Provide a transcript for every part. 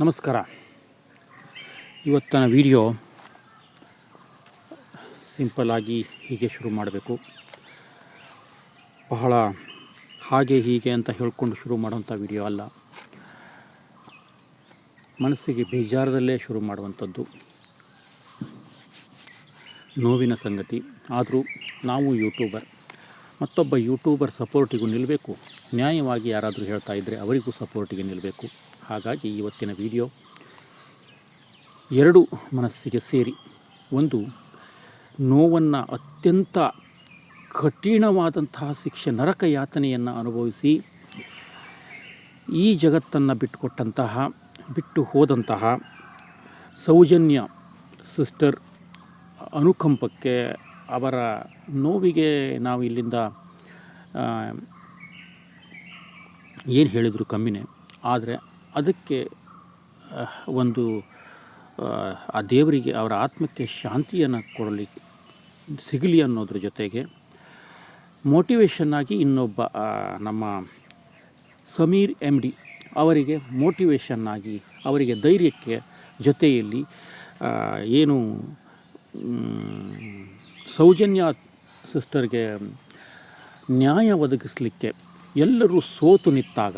ನಮಸ್ಕಾರ. ಇವತ್ತಿನ video simple ಆಗಿ ಹೀಗೆ ಶುರು ಮಾಡಬೇಕು. ಬಹಳ ಹಾಗೆ ಹೀಗೆ ಅಂತ ಹೇಳ್ಕೊಂಡು ಶುರು ಮಾಡುವಂಥ ವಿಡಿಯೋ ಅಲ್ಲ. ಮನಸ್ಸಿಗೆ ಬೇಜಾರದಲ್ಲೇ ಶುರು ಮಾಡುವಂಥದ್ದು. ನೋವಿನ ಸಂಗತಿ. ಆದರೂ ನಾವು ಯೂಟ್ಯೂಬರ್ ಮತ್ತೊಬ್ಬ ಯೂಟ್ಯೂಬರ್ ಸಪೋರ್ಟಿಗೂ ನಿಲ್ಲಬೇಕು ನ್ಯಾಯವಾಗಿ ಯಾರಾದರೂ ಹೇಳ್ತಾ ಇದ್ದರೆ ಅವರಿಗೂ ಸಪೋರ್ಟಿಗೆ ನಿಲ್ಲಬೇಕು ಹಾಗಾಗಿ ಇವತ್ತಿನ ವಿಡಿಯೋ ಎರಡು ಮನಸ್ಸಿಗೆ ಸೇರಿ. ಒಂದು, ನೋವನ್ನು ಅತ್ಯಂತ ಕಠಿಣವಾದಂತಹ ಶಿಕ್ಷೆ ನರಕ ಯಾತನೆಯನ್ನು ಅನುಭವಿಸಿ ಈ ಜಗತ್ತನ್ನು ಬಿಟ್ಟುಕೊಟ್ಟಂತಹ, ಬಿಟ್ಟು ಹೋದಂತಹ ಸೌಜನ್ಯ ಸಿಸ್ಟರ್ ಅನುಕಂಪಕ್ಕೆ ಅವರ ನೋವಿಗೆ ನಾವು ಇಲ್ಲಿಂದ ಏನು ಹೇಳಿದರು ಕಮ್ಮಿನೇ. ಆದರೆ ಅದಕ್ಕೆ ಒಂದು ಆ, ದೇವರಿಗೆ ಅವರ ಆತ್ಮಕ್ಕೆ ಶಾಂತಿಯನ್ನು ಕೊಡಲಿ ಸಿಗಲಿ ಅನ್ನೋದ್ರ ಜೊತೆಗೆ ಮೋಟಿವೇಶನ್ ಆಗಿ ಇನ್ನೊಬ್ಬ ನಮ್ಮ ಸಮೀರ್ ಎಂ ಡಿ ಅವರಿಗೆ ಮೋಟಿವೇಶನ್ ಆಗಿ ಅವರಿಗೆ ಧೈರ್ಯಕ್ಕೆ ಜೊತೆಯಲ್ಲಿ ಏನು ಸೌಜನ್ಯ ಸಿಸ್ಟರ್ಗೆ ನ್ಯಾಯ ಒದಗಿಸಲಿಕ್ಕೆ ಎಲ್ಲರೂ ಸೋತು ನಿಂತಾಗ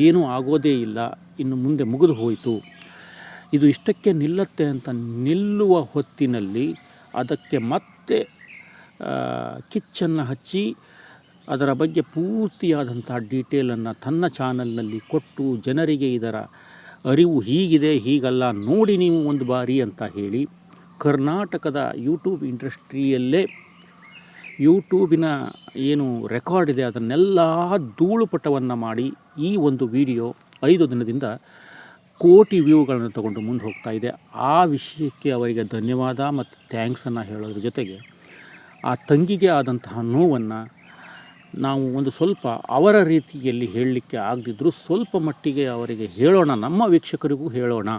ಏನೂ ಆಗೋದೇ ಇಲ್ಲ. ಇನ್ನು ಮುಂದೆ ಮುಗಿದು ಹೋಯಿತು. ಇದು ಇಷ್ಟಕ್ಕೆ ನಿಲ್ಲತ್ತೆ ಅಂತ ನಿಲ್ಲುವ ಹೊತ್ತಿನಲ್ಲಿ ಅದಕ್ಕೆ ಮತ್ತೆ ಕಿಚ್ಚನ್ನು ಹಚ್ಚಿ ಅದರ ಬಗ್ಗೆ ಪೂರ್ತಿಯಾದಂಥ ಡೀಟೇಲನ್ನು ತನ್ನ ಚಾನಲ್ನಲ್ಲಿ ಕೊಟ್ಟು ಜನರಿಗೆ ಇದರ ಅರಿವು ಹೀಗಿದೆ, ಹೀಗಲ್ಲ, ನೋಡಿ ನೀವು ಒಂದು ಬಾರಿ ಅಂತ ಹೇಳಿ ಕರ್ನಾಟಕದ ಯೂಟ್ಯೂಬ್ ಇಂಡಸ್ಟ್ರಿಯಲ್ಲೇ ಯೂಟ್ಯೂಬಿನ ಏನು ರೆಕಾರ್ಡ್ ಇದೆ, ಅದನ್ನೆಲ್ಲ ಧೂಳುಪಟವನ್ನು ಮಾಡಿ ಈ ಒಂದು ವಿಡಿಯೋ ಐದು ದಿನದಿಂದ ಕೋಟಿ ವ್ಯೂಗಳನ್ನು ತಗೊಂಡು ಮುಂದೆ ಹೋಗ್ತಾ ಇದೆ. ಆ ವಿಷಯಕ್ಕೆ ಅವರಿಗೆ ಧನ್ಯವಾದ ಮತ್ತು ಥ್ಯಾಂಕ್ಸನ್ನು ಹೇಳೋದ್ರ ಜೊತೆಗೆ ಆ ತಂಗಿಗೆ ಆದಂತಹ ನೋವನ್ನು ನಾವು ಒಂದು ಸ್ವಲ್ಪ ಅವರ ರೀತಿಯಲ್ಲಿ ಹೇಳಲಿಕ್ಕೆ ಆಗದಿದ್ದರೂ ಸ್ವಲ್ಪ ಮಟ್ಟಿಗೆ ಅವರಿಗೆ ಹೇಳೋಣ, ನಮ್ಮ ವೀಕ್ಷಕರಿಗೂ ಹೇಳೋಣ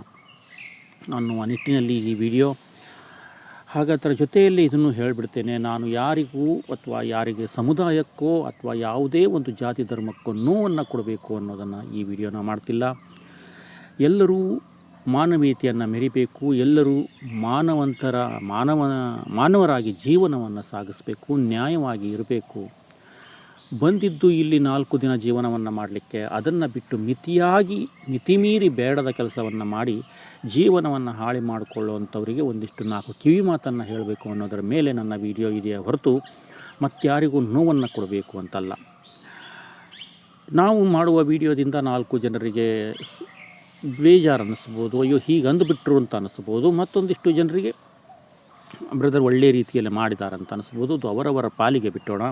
ಅನ್ನುವ ನಿಟ್ಟಿನಲ್ಲಿ ಈ ವಿಡಿಯೋ ಹಾಗಾದರ ಜೊತೆಯಲ್ಲಿ ಇದನ್ನು ಹೇಳಿಬಿಡ್ತೇನೆ, ನಾನು ಯಾರಿಗೂ ಅಥವಾ ಯಾರಿಗೆ ಸಮುದಾಯಕ್ಕೋ ಅಥವಾ ಯಾವುದೇ ಒಂದು ಜಾತಿ ಧರ್ಮಕ್ಕೋ ನೋವನ್ನು ಕೊಡಬೇಕು ಅನ್ನೋದನ್ನು ಈ ವಿಡಿಯೋನ ಮಾಡ್ತಿಲ್ಲ. ಎಲ್ಲರೂ ಮಾನವೀಯತೆಯನ್ನು ಮೆರಿಬೇಕು, ಎಲ್ಲರೂ ಮಾನವಂತರ ಮಾನವನ ಮಾನವರಾಗಿ ಜೀವನವನ್ನು ಸಾಗಿಸಬೇಕು, ನ್ಯಾಯವಾಗಿ ಇರಬೇಕು. ಬಂದಿದ್ದು ಇಲ್ಲಿ ನಾಲ್ಕು ದಿನ ಜೀವನವನ್ನು ಮಾಡಲಿಕ್ಕೆ, ಅದನ್ನು ಬಿಟ್ಟು ಮಿತಿಯಾಗಿ, ಮಿತಿಮೀರಿ ಬೇಡದ ಕೆಲಸವನ್ನು ಮಾಡಿ ಜೀವನವನ್ನು ಹಾಳಿ ಮಾಡಿಕೊಳ್ಳುವಂಥವರಿಗೆ ಒಂದಿಷ್ಟು ನಾಲ್ಕು ಕಿವಿ ಮಾತನ್ನು ಹೇಳಬೇಕು ಅನ್ನೋದರ ಮೇಲೆ ನನ್ನ ವಿಡಿಯೋ ಇದೆಯೇ ಹೊರತು ಮತ್ತಾರಿಗೂ ನೋವನ್ನು ಕೊಡಬೇಕು ಅಂತಲ್ಲ. ನಾವು ಮಾಡುವ ವಿಡಿಯೋದಿಂದ ನಾಲ್ಕು ಜನರಿಗೆ ಬೇಜಾರು ಅನ್ನಿಸ್ಬೋದು, ಅಯ್ಯೋ ಹೀಗೆ ಅಂದುಬಿಟ್ರು ಅಂತ ಅನ್ನಿಸ್ಬೋದು, ಮತ್ತೊಂದಿಷ್ಟು ಜನರಿಗೆ ಬ್ರದರ್ ಒಳ್ಳೆಯ ರೀತಿಯಲ್ಲಿ ಮಾಡಿದ್ದಾರೆ ಅಂತ ಅನ್ನಿಸ್ಬೋದು, ಅದು ಅವರವರ ಪಾಲಿಗೆ ಬಿಟ್ಟೋಣ.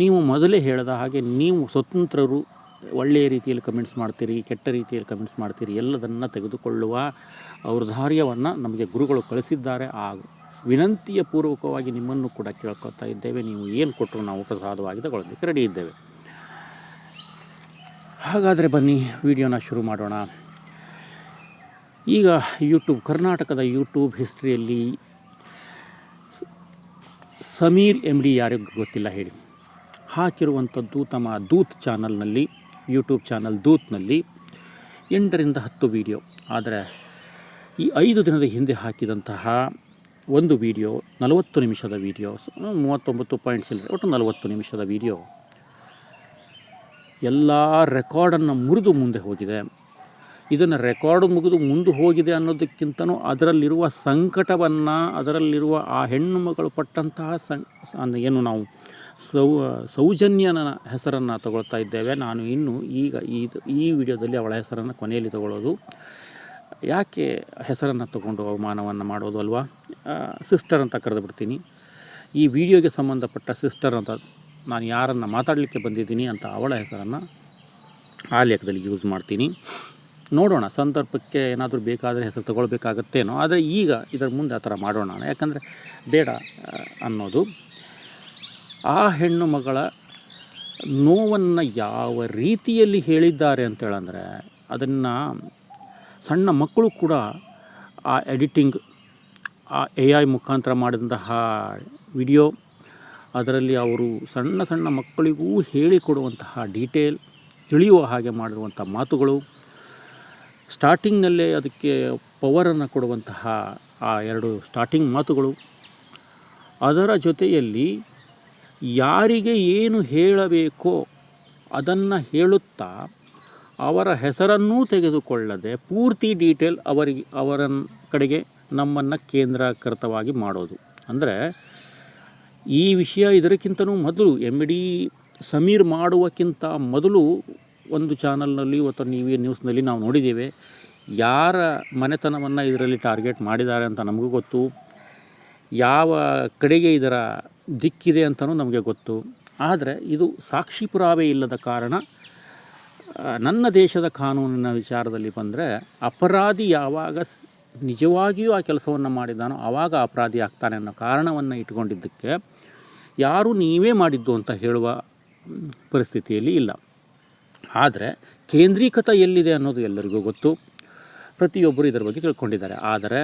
ನೀವು ಮೊದಲೇ ಹೇಳಿದ ಹಾಗೆ ನೀವು ಸ್ವತಂತ್ರರು, ಒಳ್ಳೆಯ ರೀತಿಯಲ್ಲಿ ಕಮೆಂಟ್ಸ್ ಮಾಡ್ತೀರಿ, ಕೆಟ್ಟ ರೀತಿಯಲ್ಲಿ ಕಮೆಂಟ್ಸ್ ಮಾಡ್ತೀರಿ, ಎಲ್ಲದನ್ನು ತೆಗೆದುಕೊಳ್ಳುವ ಔದಾರ್ಯವನ್ನು ನಮಗೆ ಗುರುಗಳು ಕಳಿಸಿದ್ದಾರೆ. ಆ ವಿನಂತಿಯ ಪೂರ್ವಕವಾಗಿ ನಿಮ್ಮನ್ನು ಕೂಡ ಕೇಳ್ಕೊತಾ ಇದ್ದೇವೆ. ನೀವು ಏನು ಕೊಟ್ಟರು ನಾವು ಪ್ರಸಾದವಾಗಿ ತಗೊಳ್ಳೋದಕ್ಕೆ ರೆಡಿ ಇದ್ದೇವೆ. ಹಾಗಾದರೆ ಬನ್ನಿ, ವಿಡಿಯೋನ ಶುರು ಮಾಡೋಣ. ಈಗ ಯೂಟ್ಯೂಬ್ ಕರ್ನಾಟಕದ ಯೂಟ್ಯೂಬ್ ಹಿಸ್ಟ್ರಿಯಲ್ಲಿ ಸಮೀರ್ ಎಂ ಡಿ ಯಾರಿಗೂ ಗೊತ್ತಿಲ್ಲ ಹೇಳಿ. ಹಾಕಿರುವಂಥದ್ದು ತಮ್ಮ ದೂತ್ ಚಾನಲ್ನಲ್ಲಿ, ಯೂಟ್ಯೂಬ್ ಚಾನಲ್ ದೂತ್ನಲ್ಲಿ ಎಂಟರಿಂದ ಹತ್ತು ವಿಡಿಯೋ. ಆದರೆ ಈ ಐದು ದಿನದ ಹಿಂದೆ ಹಾಕಿದಂತಹ ಒಂದು ವಿಡಿಯೋ, ನಲವತ್ತು ನಿಮಿಷದ ವಿಡಿಯೋ, ಮೂವತ್ತೊಂಬತ್ತು ಪಾಯಿಂಟ್ಸ್ ಇಲ್ಲ ಒಟ್ಟು ನಲವತ್ತು ನಿಮಿಷದ ವಿಡಿಯೋ, ಎಲ್ಲ ರೆಕಾರ್ಡನ್ನು ಮುರಿದು ಮುಂದೆ ಹೋಗಿದೆ. ಇದನ್ನು ರೆಕಾರ್ಡ್ ಮುಗಿದು ಮುಂದೆ ಹೋಗಿದೆ ಅನ್ನೋದಕ್ಕಿಂತನೂ ಅದರಲ್ಲಿರುವ ಸಂಕಟವನ್ನು, ಅದರಲ್ಲಿರುವ ಆ ಹೆಣ್ಣು ಮಗಳು ಪಟ್ಟಂತಹ ಸಂ, ಏನು ನಾವು ಸೌ, ಸೌಜನ್ಯನ ಹೆಸರನ್ನು ತಗೊಳ್ತಾ ಇದ್ದೇವೆ. ನಾನು ಇನ್ನು ಈಗ ಇದು ಈ ವಿಡಿಯೋದಲ್ಲಿ ಅವಳ ಹೆಸರನ್ನು ಕೊನೆಯಲ್ಲಿ ತಗೊಳ್ಳೋದು. ಯಾಕೆ ಹೆಸರನ್ನು ತಗೊಂಡು ಅವಮಾನವನ್ನು ಮಾಡೋದು ಅಲ್ವಾ? ಸಿಸ್ಟರ್ ಅಂತ ಕರೆದು ಬಿಡ್ತೀನಿ ಈ ವಿಡಿಯೋಗೆ ಸಂಬಂಧಪಟ್ಟ ಸಿಸ್ಟರ್ ಅಂತ ನಾನು ಯಾರನ್ನು ಮಾತಾಡಲಿಕ್ಕೆ ಬಂದಿದ್ದೀನಿ ಅಂತ ಅವಳ ಹೆಸರನ್ನು ಆ ಲೇಖದಲ್ಲಿ ಯೂಸ್ ಮಾಡ್ತೀನಿ. ನೋಡೋಣ, ಸಂದರ್ಭಕ್ಕೆ ಏನಾದರೂ ಬೇಕಾದರೆ ಹೆಸರು ತಗೊಳ್ಬೇಕಾಗತ್ತೇನೋ. ಆದರೆ ಈಗ ಇದರ ಮುಂದೆ ಆ ಥರ ಮಾಡೋಣ. ಯಾಕಂದರೆ ಬೇಡ ಅನ್ನೋದು. ಆ ಹೆಣ್ಣು ಮಗಳ ನೋವನ್ನು ಯಾವ ರೀತಿಯಲ್ಲಿ ಹೇಳಿದ್ದಾರೆ ಅಂತೇಳಂದರೆ ಅದನ್ನು ಸಣ್ಣ ಮಕ್ಕಳು ಕೂಡ ಆ ಎಡಿಟಿಂಗ್, ಆ ಎ ಐ ಮುಖಾಂತರ ಮಾಡಿದಂತಹ ವಿಡಿಯೋ, ಅದರಲ್ಲಿ ಅವರು ಸಣ್ಣ ಸಣ್ಣ ಮಕ್ಕಳಿಗೂ ಹೇಳಿಕೊಡುವಂತಹ ಡೀಟೇಲ್, ತಿಳಿಯುವ ಹಾಗೆ ಮಾಡಿರುವಂಥ ಮಾತುಗಳು, ಸ್ಟಾರ್ಟಿಂಗ್ನಲ್ಲೇ ಅದಕ್ಕೆ ಪವರನ್ನು ಕೊಡುವಂತಹ ಆ ಎರಡು ಸ್ಟಾರ್ಟಿಂಗ್ ಮಾತುಗಳು. ಅದರ ಜೊತೆಯಲ್ಲಿ ಯಾರಿಗೆ ಏನು ಹೇಳಬೇಕೋ ಅದನ್ನು ಹೇಳುತ್ತಾ ಅವರ ಹೆಸರನ್ನೂ ತೆಗೆದುಕೊಳ್ಳದೆ ಪೂರ್ತಿ ಡೀಟೇಲ್ ಅವರಿಗೆ, ಅವರ ಕಡೆಗೆ ನಮ್ಮನ್ನು ಕೇಂದ್ರೀಕೃತವಾಗಿ ಮಾಡೋದು. ಅಂದರೆ ಈ ವಿಷಯ ಇದಕ್ಕಿಂತನೂ ಮೊದಲು ಎಂ ಡಿ ಸಮೀರ್ ಮಾಡುವಕ್ಕಿಂತ ಮೊದಲು ಒಂದು ಚಾನಲ್ನಲ್ಲಿ ಅಥವಾ ನೀವು ನ್ಯೂಸ್ನಲ್ಲಿ ನಾವು ನೋಡಿದ್ದೇವೆ. ಯಾರ ಮನೆತನವನ್ನು ಇದರಲ್ಲಿ ಟಾರ್ಗೆಟ್ ಮಾಡಿದ್ದಾರೆ ಅಂತ ನಮಗೂ ಗೊತ್ತು. ಯಾವ ಕಡೆಗೆ ಇದರ ದಿಕ್ಕಿದೆ ಅಂತಲೂ ನಮಗೆ ಗೊತ್ತು. ಆದರೆ ಇದು ಸಾಕ್ಷಿ ಪುರಾವೆ ಇಲ್ಲದ ಕಾರಣ ನನ್ನ ದೇಶದ ಕಾನೂನಿನ ವಿಚಾರದಲ್ಲಿ ಬಂದರೆ ಅಪರಾಧಿ ಯಾವಾಗ ನಿಜವಾಗಿಯೂ ಆ ಕೆಲಸವನ್ನು ಮಾಡಿದ್ದಾನೋ ಆವಾಗ ಅಪರಾಧಿ ಆಗ್ತಾನೆ ಅನ್ನೋ ಕಾರಣವನ್ನು ಇಟ್ಕೊಂಡಿದ್ದಕ್ಕೆ ಯಾರು ನೀವೇ ಮಾಡಿದ್ದು ಅಂತ ಹೇಳುವ ಪರಿಸ್ಥಿತಿಯಲ್ಲಿ ಇಲ್ಲ. ಆದರೆ ಕೇಂದ್ರೀಕೃತ ಎಲ್ಲಿದೆ ಅನ್ನೋದು ಎಲ್ಲರಿಗೂ ಗೊತ್ತು. ಪ್ರತಿಯೊಬ್ಬರು ಇದರ ಬಗ್ಗೆ ತಿಳ್ಕೊಂಡಿದ್ದಾರೆ. ಆದರೆ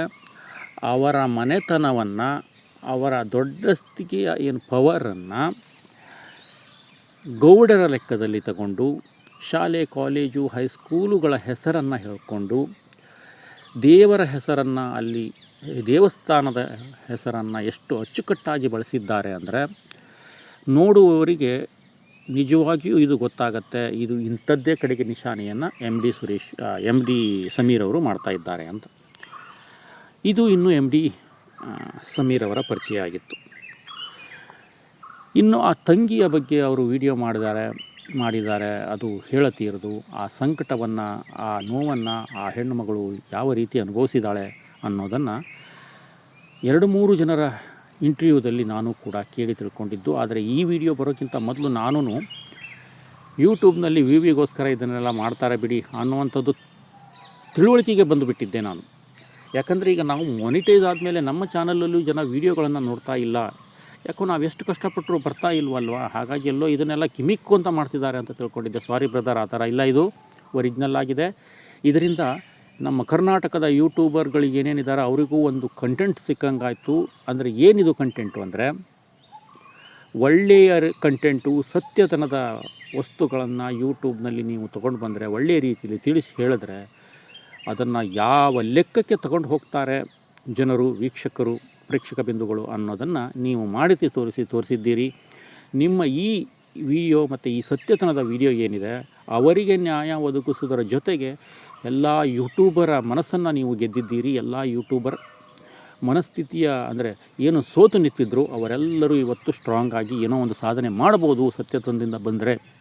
ಅವರ ಮನೆತನವನ್ನು ಅವರ ದೊಡ್ಡಸ್ತಿಕೆಯ ಏನು ಪವರನ್ನು ಗೌಡರ ಲೆಕ್ಕದಲ್ಲಿ ತಗೊಂಡು, ಶಾಲೆ, ಕಾಲೇಜು ಹೈಸ್ಕೂಲುಗಳ ಹೆಸರನ್ನು ಹೇಳಿಕೊಂಡು, ದೇವರ ಹೆಸರನ್ನು ಅಲ್ಲಿ, ದೇವಸ್ಥಾನದ ಹೆಸರನ್ನು ಎಷ್ಟು ಅಚ್ಚುಕಟ್ಟಾಗಿ ಬಳಸಿದ್ದಾರೆ ಅಂದರೆ, ನೋಡುವವರಿಗೆ ನಿಜವಾಗಿಯೂ ಇದು ಗೊತ್ತಾಗತ್ತೆ, ಇದು ಇಂಥದ್ದೇ ಕಡೆಗೆ ನಿಶಾನೆಯನ್ನು M D Suresh M D Sameer ಅವರು ಮಾಡ್ತಾ ಇದ್ದಾರೆ ಅಂತ. ಇದು ಇನ್ನು ಎಂ ಡಿ ಸಮೀರ್ ಅವರ ಪರಿಚಯ ಆಗಿತ್ತು ಇನ್ನು ಆ ತಂಗಿಯ ಬಗ್ಗೆ ಅವರು ವಿಡಿಯೋ ಮಾಡಿದ್ದಾರೆ ಮಾಡಿದ್ದಾರೆ, ಅದು ಹೇಳತೀರದು, ಆ ಸಂಕಟವನ್ನು, ಆ ನೋವನ್ನು, ಆ ಹೆಣ್ಣುಮಗಳು ಯಾವ ರೀತಿ ಅನುಭವಿಸಿದ್ದಾಳೆ ಅನ್ನೋದನ್ನು ಎರಡು ಮೂರು ಜನರ ಇಂಟರ್ವ್ಯೂದಲ್ಲಿ ನಾನು ಕೂಡ ಕೇಳಿ ತಿಳ್ಕೊಂಡಿದ್ದು. ಆದರೆ ಈ ವಿಡಿಯೋ ಬರೋಕ್ಕಿಂತ ಮೊದಲು ನಾನು ಯೂಟ್ಯೂಬ್ನಲ್ಲಿ ವಿ ವಿಗೋಸ್ಕರ ಇದನ್ನೆಲ್ಲ ಮಾಡ್ತಾರೆ ಬಿಡಿ ಅನ್ನುವಂಥದ್ದು ತಿಳುವಳಿಕೆಗೆ ಬಂದುಬಿಟ್ಟಿದ್ದೆ ನಾನು. ಯಾಕಂದರೆ ಈಗ ನಾವು ಮೊನಿಟೈಸ್ ಆದಮೇಲೆ ನಮ್ಮ ಚಾನಲಲ್ಲೂ ಜನ ವೀಡಿಯೋಗಳನ್ನು ನೋಡ್ತಾ ಇಲ್ಲ. ಯಾಕೋ ನಾವು ಎಷ್ಟು ಕಷ್ಟಪಟ್ಟರು ಬರ್ತಾ ಇಲ್ವಲ್ವಾ? ಹಾಗಾಗಿ ಎಲ್ಲೋ ಇದನ್ನೆಲ್ಲ ಕಿಮಿಕ್ಕು ಅಂತ ಮಾಡ್ತಿದ್ದಾರೆ ಅಂತ ತಿಳ್ಕೊಂಡಿದ್ದೆ. ಸಾರಿ ಬ್ರದರ್ ಆ ಥರ ಇಲ್ಲ ಇದು. ಒರಿಜಿನಲ್ ಆಗಿದೆ. ಇದರಿಂದ ನಮ್ಮ ಕರ್ನಾಟಕದ ಯೂಟ್ಯೂಬರ್ಗಳಿಗೆ ಏನೇನಿದ್ದಾರೆ ಅವರಿಗೂ ಒಂದು ಕಂಟೆಂಟ್ ಸಿಕ್ಕಂಗಾಯಿತು. ಅಂದರೆ ಏನಿದು ಕಂಟೆಂಟು ಅಂದರೆ ಒಳ್ಳೆಯ ಕಂಟೆಂಟು ಸತ್ಯತನದ ವಸ್ತುಗಳನ್ನು ಯೂಟ್ಯೂಬ್ನಲ್ಲಿ ನೀವು ತೊಗೊಂಡು ಬಂದರೆ ಒಳ್ಳೆಯ ರೀತಿಯಲ್ಲಿ ತಿಳಿಸಿ ಹೇಳಿದ್ರೆ ಅದನ್ನು ಯಾವ ಲೆಕ್ಕಕ್ಕೆ ತಗೊಂಡು ಹೋಗ್ತಾರೆ ಜನರು, ವೀಕ್ಷಕರು, ಪ್ರೇಕ್ಷಕ ಬಿಂದುಗಳು ಅನ್ನೋದನ್ನು ನೀವು ಮಾಡಿಸಿ ತೋರಿಸಿ, ತೋರಿಸಿದ್ದೀರಿ. ನಿಮ್ಮ ಈ ವಿಡಿಯೋ ಮತ್ತು ಈ ಸತ್ಯತನದ ವಿಡಿಯೋ ಏನಿದೆ, ಅವರಿಗೆ ನ್ಯಾಯ ಒದಗಿಸುವುದರ ಜೊತೆಗೆ ಎಲ್ಲ ಯೂಟ್ಯೂಬರ ಮನಸ್ಸನ್ನು ನೀವು ಗೆದ್ದಿದ್ದೀರಿ. ಎಲ್ಲ ಯೂಟ್ಯೂಬರ್ ಮನಸ್ಥಿತಿಯ ಅಂದರೆ ಏನು ಸೋತು ನಿಂತಿದ್ರು, ಅವರೆಲ್ಲರೂ ಇವತ್ತು ಸ್ಟ್ರಾಂಗ್ ಆಗಿ ಏನೋ ಒಂದು ಸಾಧನೆ ಮಾಡ್ಬೋದು ಸತ್ಯತನದಿಂದ ಬಂದರೆ.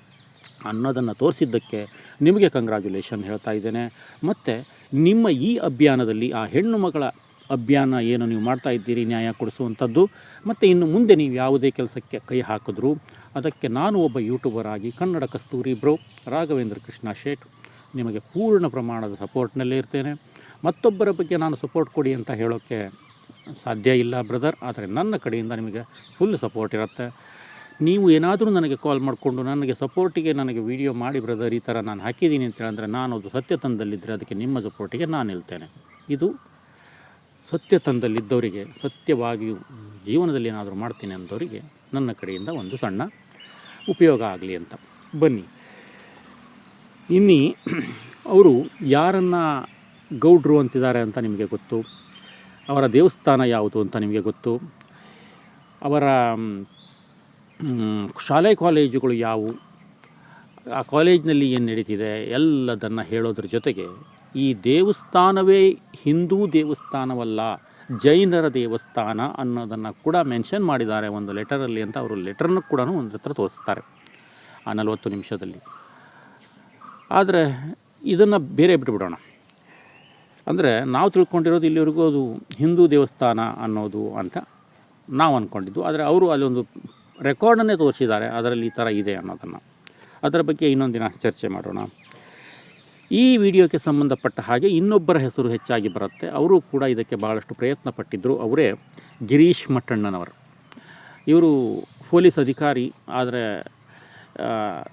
ಅನ್ನೋದನ್ನು ತೋರಿಸಿದ್ದಕ್ಕೆ ನಿಮಗೆ ಕಂಗ್ರ್ಯಾಚುಲೇಷನ್ ಹೇಳ್ತಾ ಇದ್ದೇನೆ. ಮತ್ತು ನಿಮ್ಮ ಈ ಅಭಿಯಾನದಲ್ಲಿ ಆ ಹೆಣ್ಣು ಮಗಳ ಅಭಿಯಾನ ಏನು ನೀವು ಮಾಡ್ತಾ ಇದ್ದೀರಿ, ನ್ಯಾಯ ಕೊಡಿಸುವಂಥದ್ದು, ಮತ್ತು ಇನ್ನು ಮುಂದೆ ನೀವು ಯಾವುದೇ ಕೆಲಸಕ್ಕೆ ಕೈ ಹಾಕಿದ್ರು ಅದಕ್ಕೆ ನಾನು ಒಬ್ಬ ಯೂಟ್ಯೂಬರ್ ಆಗಿ ಕನ್ನಡ ಕಸ್ತೂರಿ ಬ್ರೋ ರಾಘವೇಂದ್ರ ಕೃಷ್ಣ ಶೇಟ್ ನಿಮಗೆ ಪೂರ್ಣ ಪ್ರಮಾಣದ ಸಪೋರ್ಟ್ನಲ್ಲೇ ಇರ್ತೇನೆ. ಮತ್ತೊಬ್ಬರ ಬಗ್ಗೆ ನಾನು ಸಪೋರ್ಟ್ ಕೊಡಿ ಅಂತ ಹೇಳೋಕ್ಕೆ ಸಾಧ್ಯ ಇಲ್ಲ ಬ್ರದರ್, ಆದರೆ ನನ್ನ ಕಡೆಯಿಂದ ನಿಮಗೆ ಫುಲ್ ಸಪೋರ್ಟ್ ಇರುತ್ತೆ. ನೀವು ಏನಾದರೂ ನನಗೆ ಕಾಲ್ ಮಾಡಿಕೊಂಡು ನನಗೆ ಸಪೋರ್ಟಿಗೆ ನನಗೆ ವಿಡಿಯೋ ಮಾಡಿ ಬ್ರದರ್ ಈ ಥರ ನಾನು ಹಾಕಿದ್ದೀನಿ ಅಂತ ಹೇಳಿದ್ರೆ ನಾನು ಅದು ಸತ್ಯತನದಲ್ಲಿದ್ದರೆ ಅದಕ್ಕೆ ನಿಮ್ಮ ಸಪೋರ್ಟಿಗೆ ನಾನು ನಿಲ್ತೇನೆ ಇದು ಸತ್ಯತನದಲ್ಲಿದ್ದವರಿಗೆ, ಸತ್ಯವಾಗಿಯೂ ಜೀವನದಲ್ಲಿ ಏನಾದರೂ ಮಾಡ್ತೀನಿ ಅಂದವರಿಗೆ ನನ್ನ ಕಡೆಯಿಂದ ಒಂದು ಸಣ್ಣ ಉಪಯೋಗ ಆಗಲಿ ಅಂತ. ಬನ್ನಿ. ಇನ್ನಿ ಅವರು ಯಾರನ್ನು ಗೌಡ್ರು ಅಂತಿದ್ದಾರೆ ಅಂತ ನಿಮಗೆ ಗೊತ್ತು? ಅವರ ದೇವಸ್ಥಾನ ಯಾವುದು ಅಂತ ನಿಮಗೆ ಗೊತ್ತು? ಅವರ ಶಾಲೆ ಕಾಲೇಜುಗಳು ಯಾವುವು? ಆ ಕಾಲೇಜಿನಲ್ಲಿ ಏನು ನಡೀತಿದೆ? ಎಲ್ಲದನ್ನು ಹೇಳೋದ್ರ ಜೊತೆಗೆ ಈ ದೇವಸ್ಥಾನವೇ ಹಿಂದೂ ದೇವಸ್ಥಾನವಲ್ಲ, ಜೈನರ ದೇವಸ್ಥಾನ ಅನ್ನೋದನ್ನು ಕೂಡ ಮೆನ್ಷನ್ ಮಾಡಿದ್ದಾರೆ ಒಂದು ಲೆಟರಲ್ಲಿ ಅಂತ ಅವರು ಲೆಟರ್ನ ಕೂಡ ಒಂದು ಹತ್ರ ತೋರಿಸ್ತಾರೆ ಆ ನಲವತ್ತು ನಿಮಿಷದಲ್ಲಿ. ಆದರೆ ಇದನ್ನು ಬೇರೆ ಬಿಟ್ಬಿಡೋಣ. ಅಂದರೆ ನಾವು ತಿಳ್ಕೊಂಡಿರೋದು ಇಲ್ಲಿವರೆಗೂ ಅದು ಹಿಂದೂ ದೇವಸ್ಥಾನ ಅನ್ನೋದು ಅಂತ ನಾವು ಅಂದ್ಕೊಂಡಿದ್ದು ಆದರೆ ಅವರು ಅಲ್ಲೊಂದು ರೆಕಾರ್ಡನ್ನೇ ತೋರಿಸಿದ್ದಾರೆ. ಅದರಲ್ಲಿ ಈ ಥರ ಇದೆ ಅನ್ನೋದನ್ನು. ಅದರ ಬಗ್ಗೆ ಇನ್ನೊಂದು ದಿನ ಚರ್ಚೆ ಮಾಡೋಣ. ಈ ವಿಡಿಯೋಕ್ಕೆ ಸಂಬಂಧಪಟ್ಟ ಹಾಗೆ ಇನ್ನೊಬ್ಬರ ಹೆಸರು ಹೆಚ್ಚಾಗಿ ಬರುತ್ತೆ. ಅವರು ಕೂಡ ಇದಕ್ಕೆ ಭಾಳಷ್ಟು ಪ್ರಯತ್ನ ಪಟ್ಟಿದ್ದರು ಅವರೇ ಗಿರೀಶ್ ಮಟ್ಟಣ್ಣನವರು. ಇವರು ಪೊಲೀಸ್ ಅಧಿಕಾರಿ, ಆದರೆ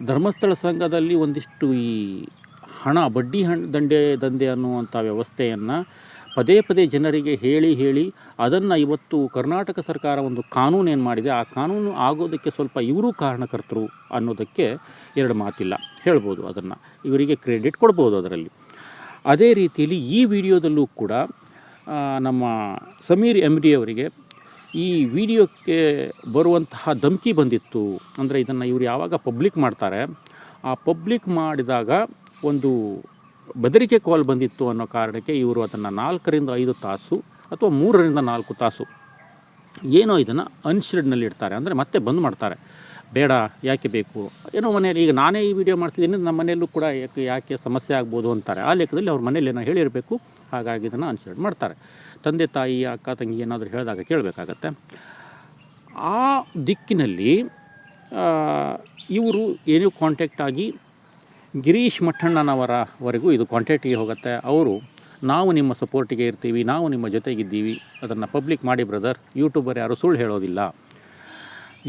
ಧರ್ಮಸ್ಥಳ ಸಂಘದಲ್ಲಿ ಒಂದಿಷ್ಟು ಈ ಹಣ, ಬಡ್ಡಿ ಹಣ ದಂಡೆ, ದಂಧೆ ಅನ್ನುವಂಥ ವ್ಯವಸ್ಥೆಯನ್ನು ಪದೇ ಪದೇ ಜನರಿಗೆ ಹೇಳಿ ಹೇಳಿ ಅದನ್ನು ಇವತ್ತು ಕರ್ನಾಟಕ ಸರ್ಕಾರ ಒಂದು ಕಾನೂನು ಏನು ಮಾಡಿದೆ, ಆ ಕಾನೂನು ಆಗೋದಕ್ಕೆ ಸ್ವಲ್ಪ ಇವರು ಕಾರಣಕರ್ತರು ಅನ್ನೋದಕ್ಕೆ ಎರಡು ಮಾತಿಲ್ಲ. ಹೇಳ್ಬೋದು ಅದನ್ನು. ಇವರಿಗೆ ಕ್ರೆಡಿಟ್ ಕೊಡ್ಬೋದು ಅದರಲ್ಲಿ. ಅದೇ ರೀತಿಯಲ್ಲಿ ಈ ವಿಡಿಯೋದಲ್ಲೂ ಕೂಡ ನಮ್ಮ ಸಮೀರ್ ಎಂ ಡಿ ಅವರಿಗೆ ಈ ವಿಡಿಯೋಕ್ಕೆ ಬರುವಂತಹ ಧಮಕಿ ಬಂದಿತ್ತು. ಅಂದರೆ ಇದನ್ನು ಇವರು ಯಾವಾಗ ಪಬ್ಲಿಕ್ ಮಾಡ್ತಾರೆ, ಆ ಪಬ್ಲಿಕ್ ಮಾಡಿದಾಗ ಒಂದು ಬೆದರಿಕೆ ಕಾಲ್ ಬಂದಿತ್ತು ಅನ್ನೋ ಕಾರಣಕ್ಕೆ ಇವರು ಅದನ್ನು ನಾಲ್ಕರಿಂದ ಐದು ತಾಸು ಅಥವಾ ಮೂರರಿಂದ ನಾಲ್ಕು ತಾಸು ಏನೋ ಇದನ್ನು ಅನ್ಶಿಲ್ಡ್ನಲ್ಲಿ ಇಡ್ತಾರೆ. ಅಂದರೆ ಮತ್ತೆ ಬಂದ್ ಮಾಡ್ತಾರೆ. ಬೇಡ, ಯಾಕೆ ಬೇಕು? ಏನೋ ಮನೆಯಲ್ಲಿ ಈಗ ನಾನೇ ಈ ವಿಡಿಯೋ ಮಾಡ್ತಿದ್ದೀನಿ ನಮ್ಮ ಮನೆಯಲ್ಲೂ ಕೂಡ ಯಾಕೆ ಯಾಕೆ ಸಮಸ್ಯೆ ಆಗ್ಬೋದು ಅಂತಾರೆ. ಆ ಲೆಕ್ಕದಲ್ಲಿ ಅವ್ರ ಮನೇಲಿ ಏನೋ ಹೇಳಿರಬೇಕು. ಹಾಗಾಗಿ ಇದನ್ನು ಅನ್ಶಿಲ್ಡ್ ಮಾಡ್ತಾರೆ. ತಂದೆ, ತಾಯಿ, ಅಕ್ಕ, ತಂಗಿ ಏನಾದರೂ ಹೇಳಿದಾಗ ಕೇಳಬೇಕಾಗತ್ತೆ. ಆ ದಿಕ್ಕಿನಲ್ಲಿ ಇವರು ಏನೂ ಕಾಂಟ್ಯಾಕ್ಟ್ ಆಗಿ ಗಿರೀಶ್ ಮಠಣ್ಣನವರವರೆಗೂ ಇದು ಕ್ವಾಂಟಿಟಿಗೆ ಹೋಗುತ್ತೆ. ಅವರು, ನಾವು ನಿಮ್ಮ ಸಪೋರ್ಟಿಗೆ ಇರ್ತೀವಿ, ನಾವು ನಿಮ್ಮ ಜೊತೆಗಿದ್ದೀವಿ, ಅದನ್ನು ಪಬ್ಲಿಕ್ ಮಾಡಿ ಬ್ರದರ್ ಯೂಟ್ಯೂಬರ್ ಯಾರು ಸುಳ್ಳು ಹೇಳೋದಿಲ್ಲ.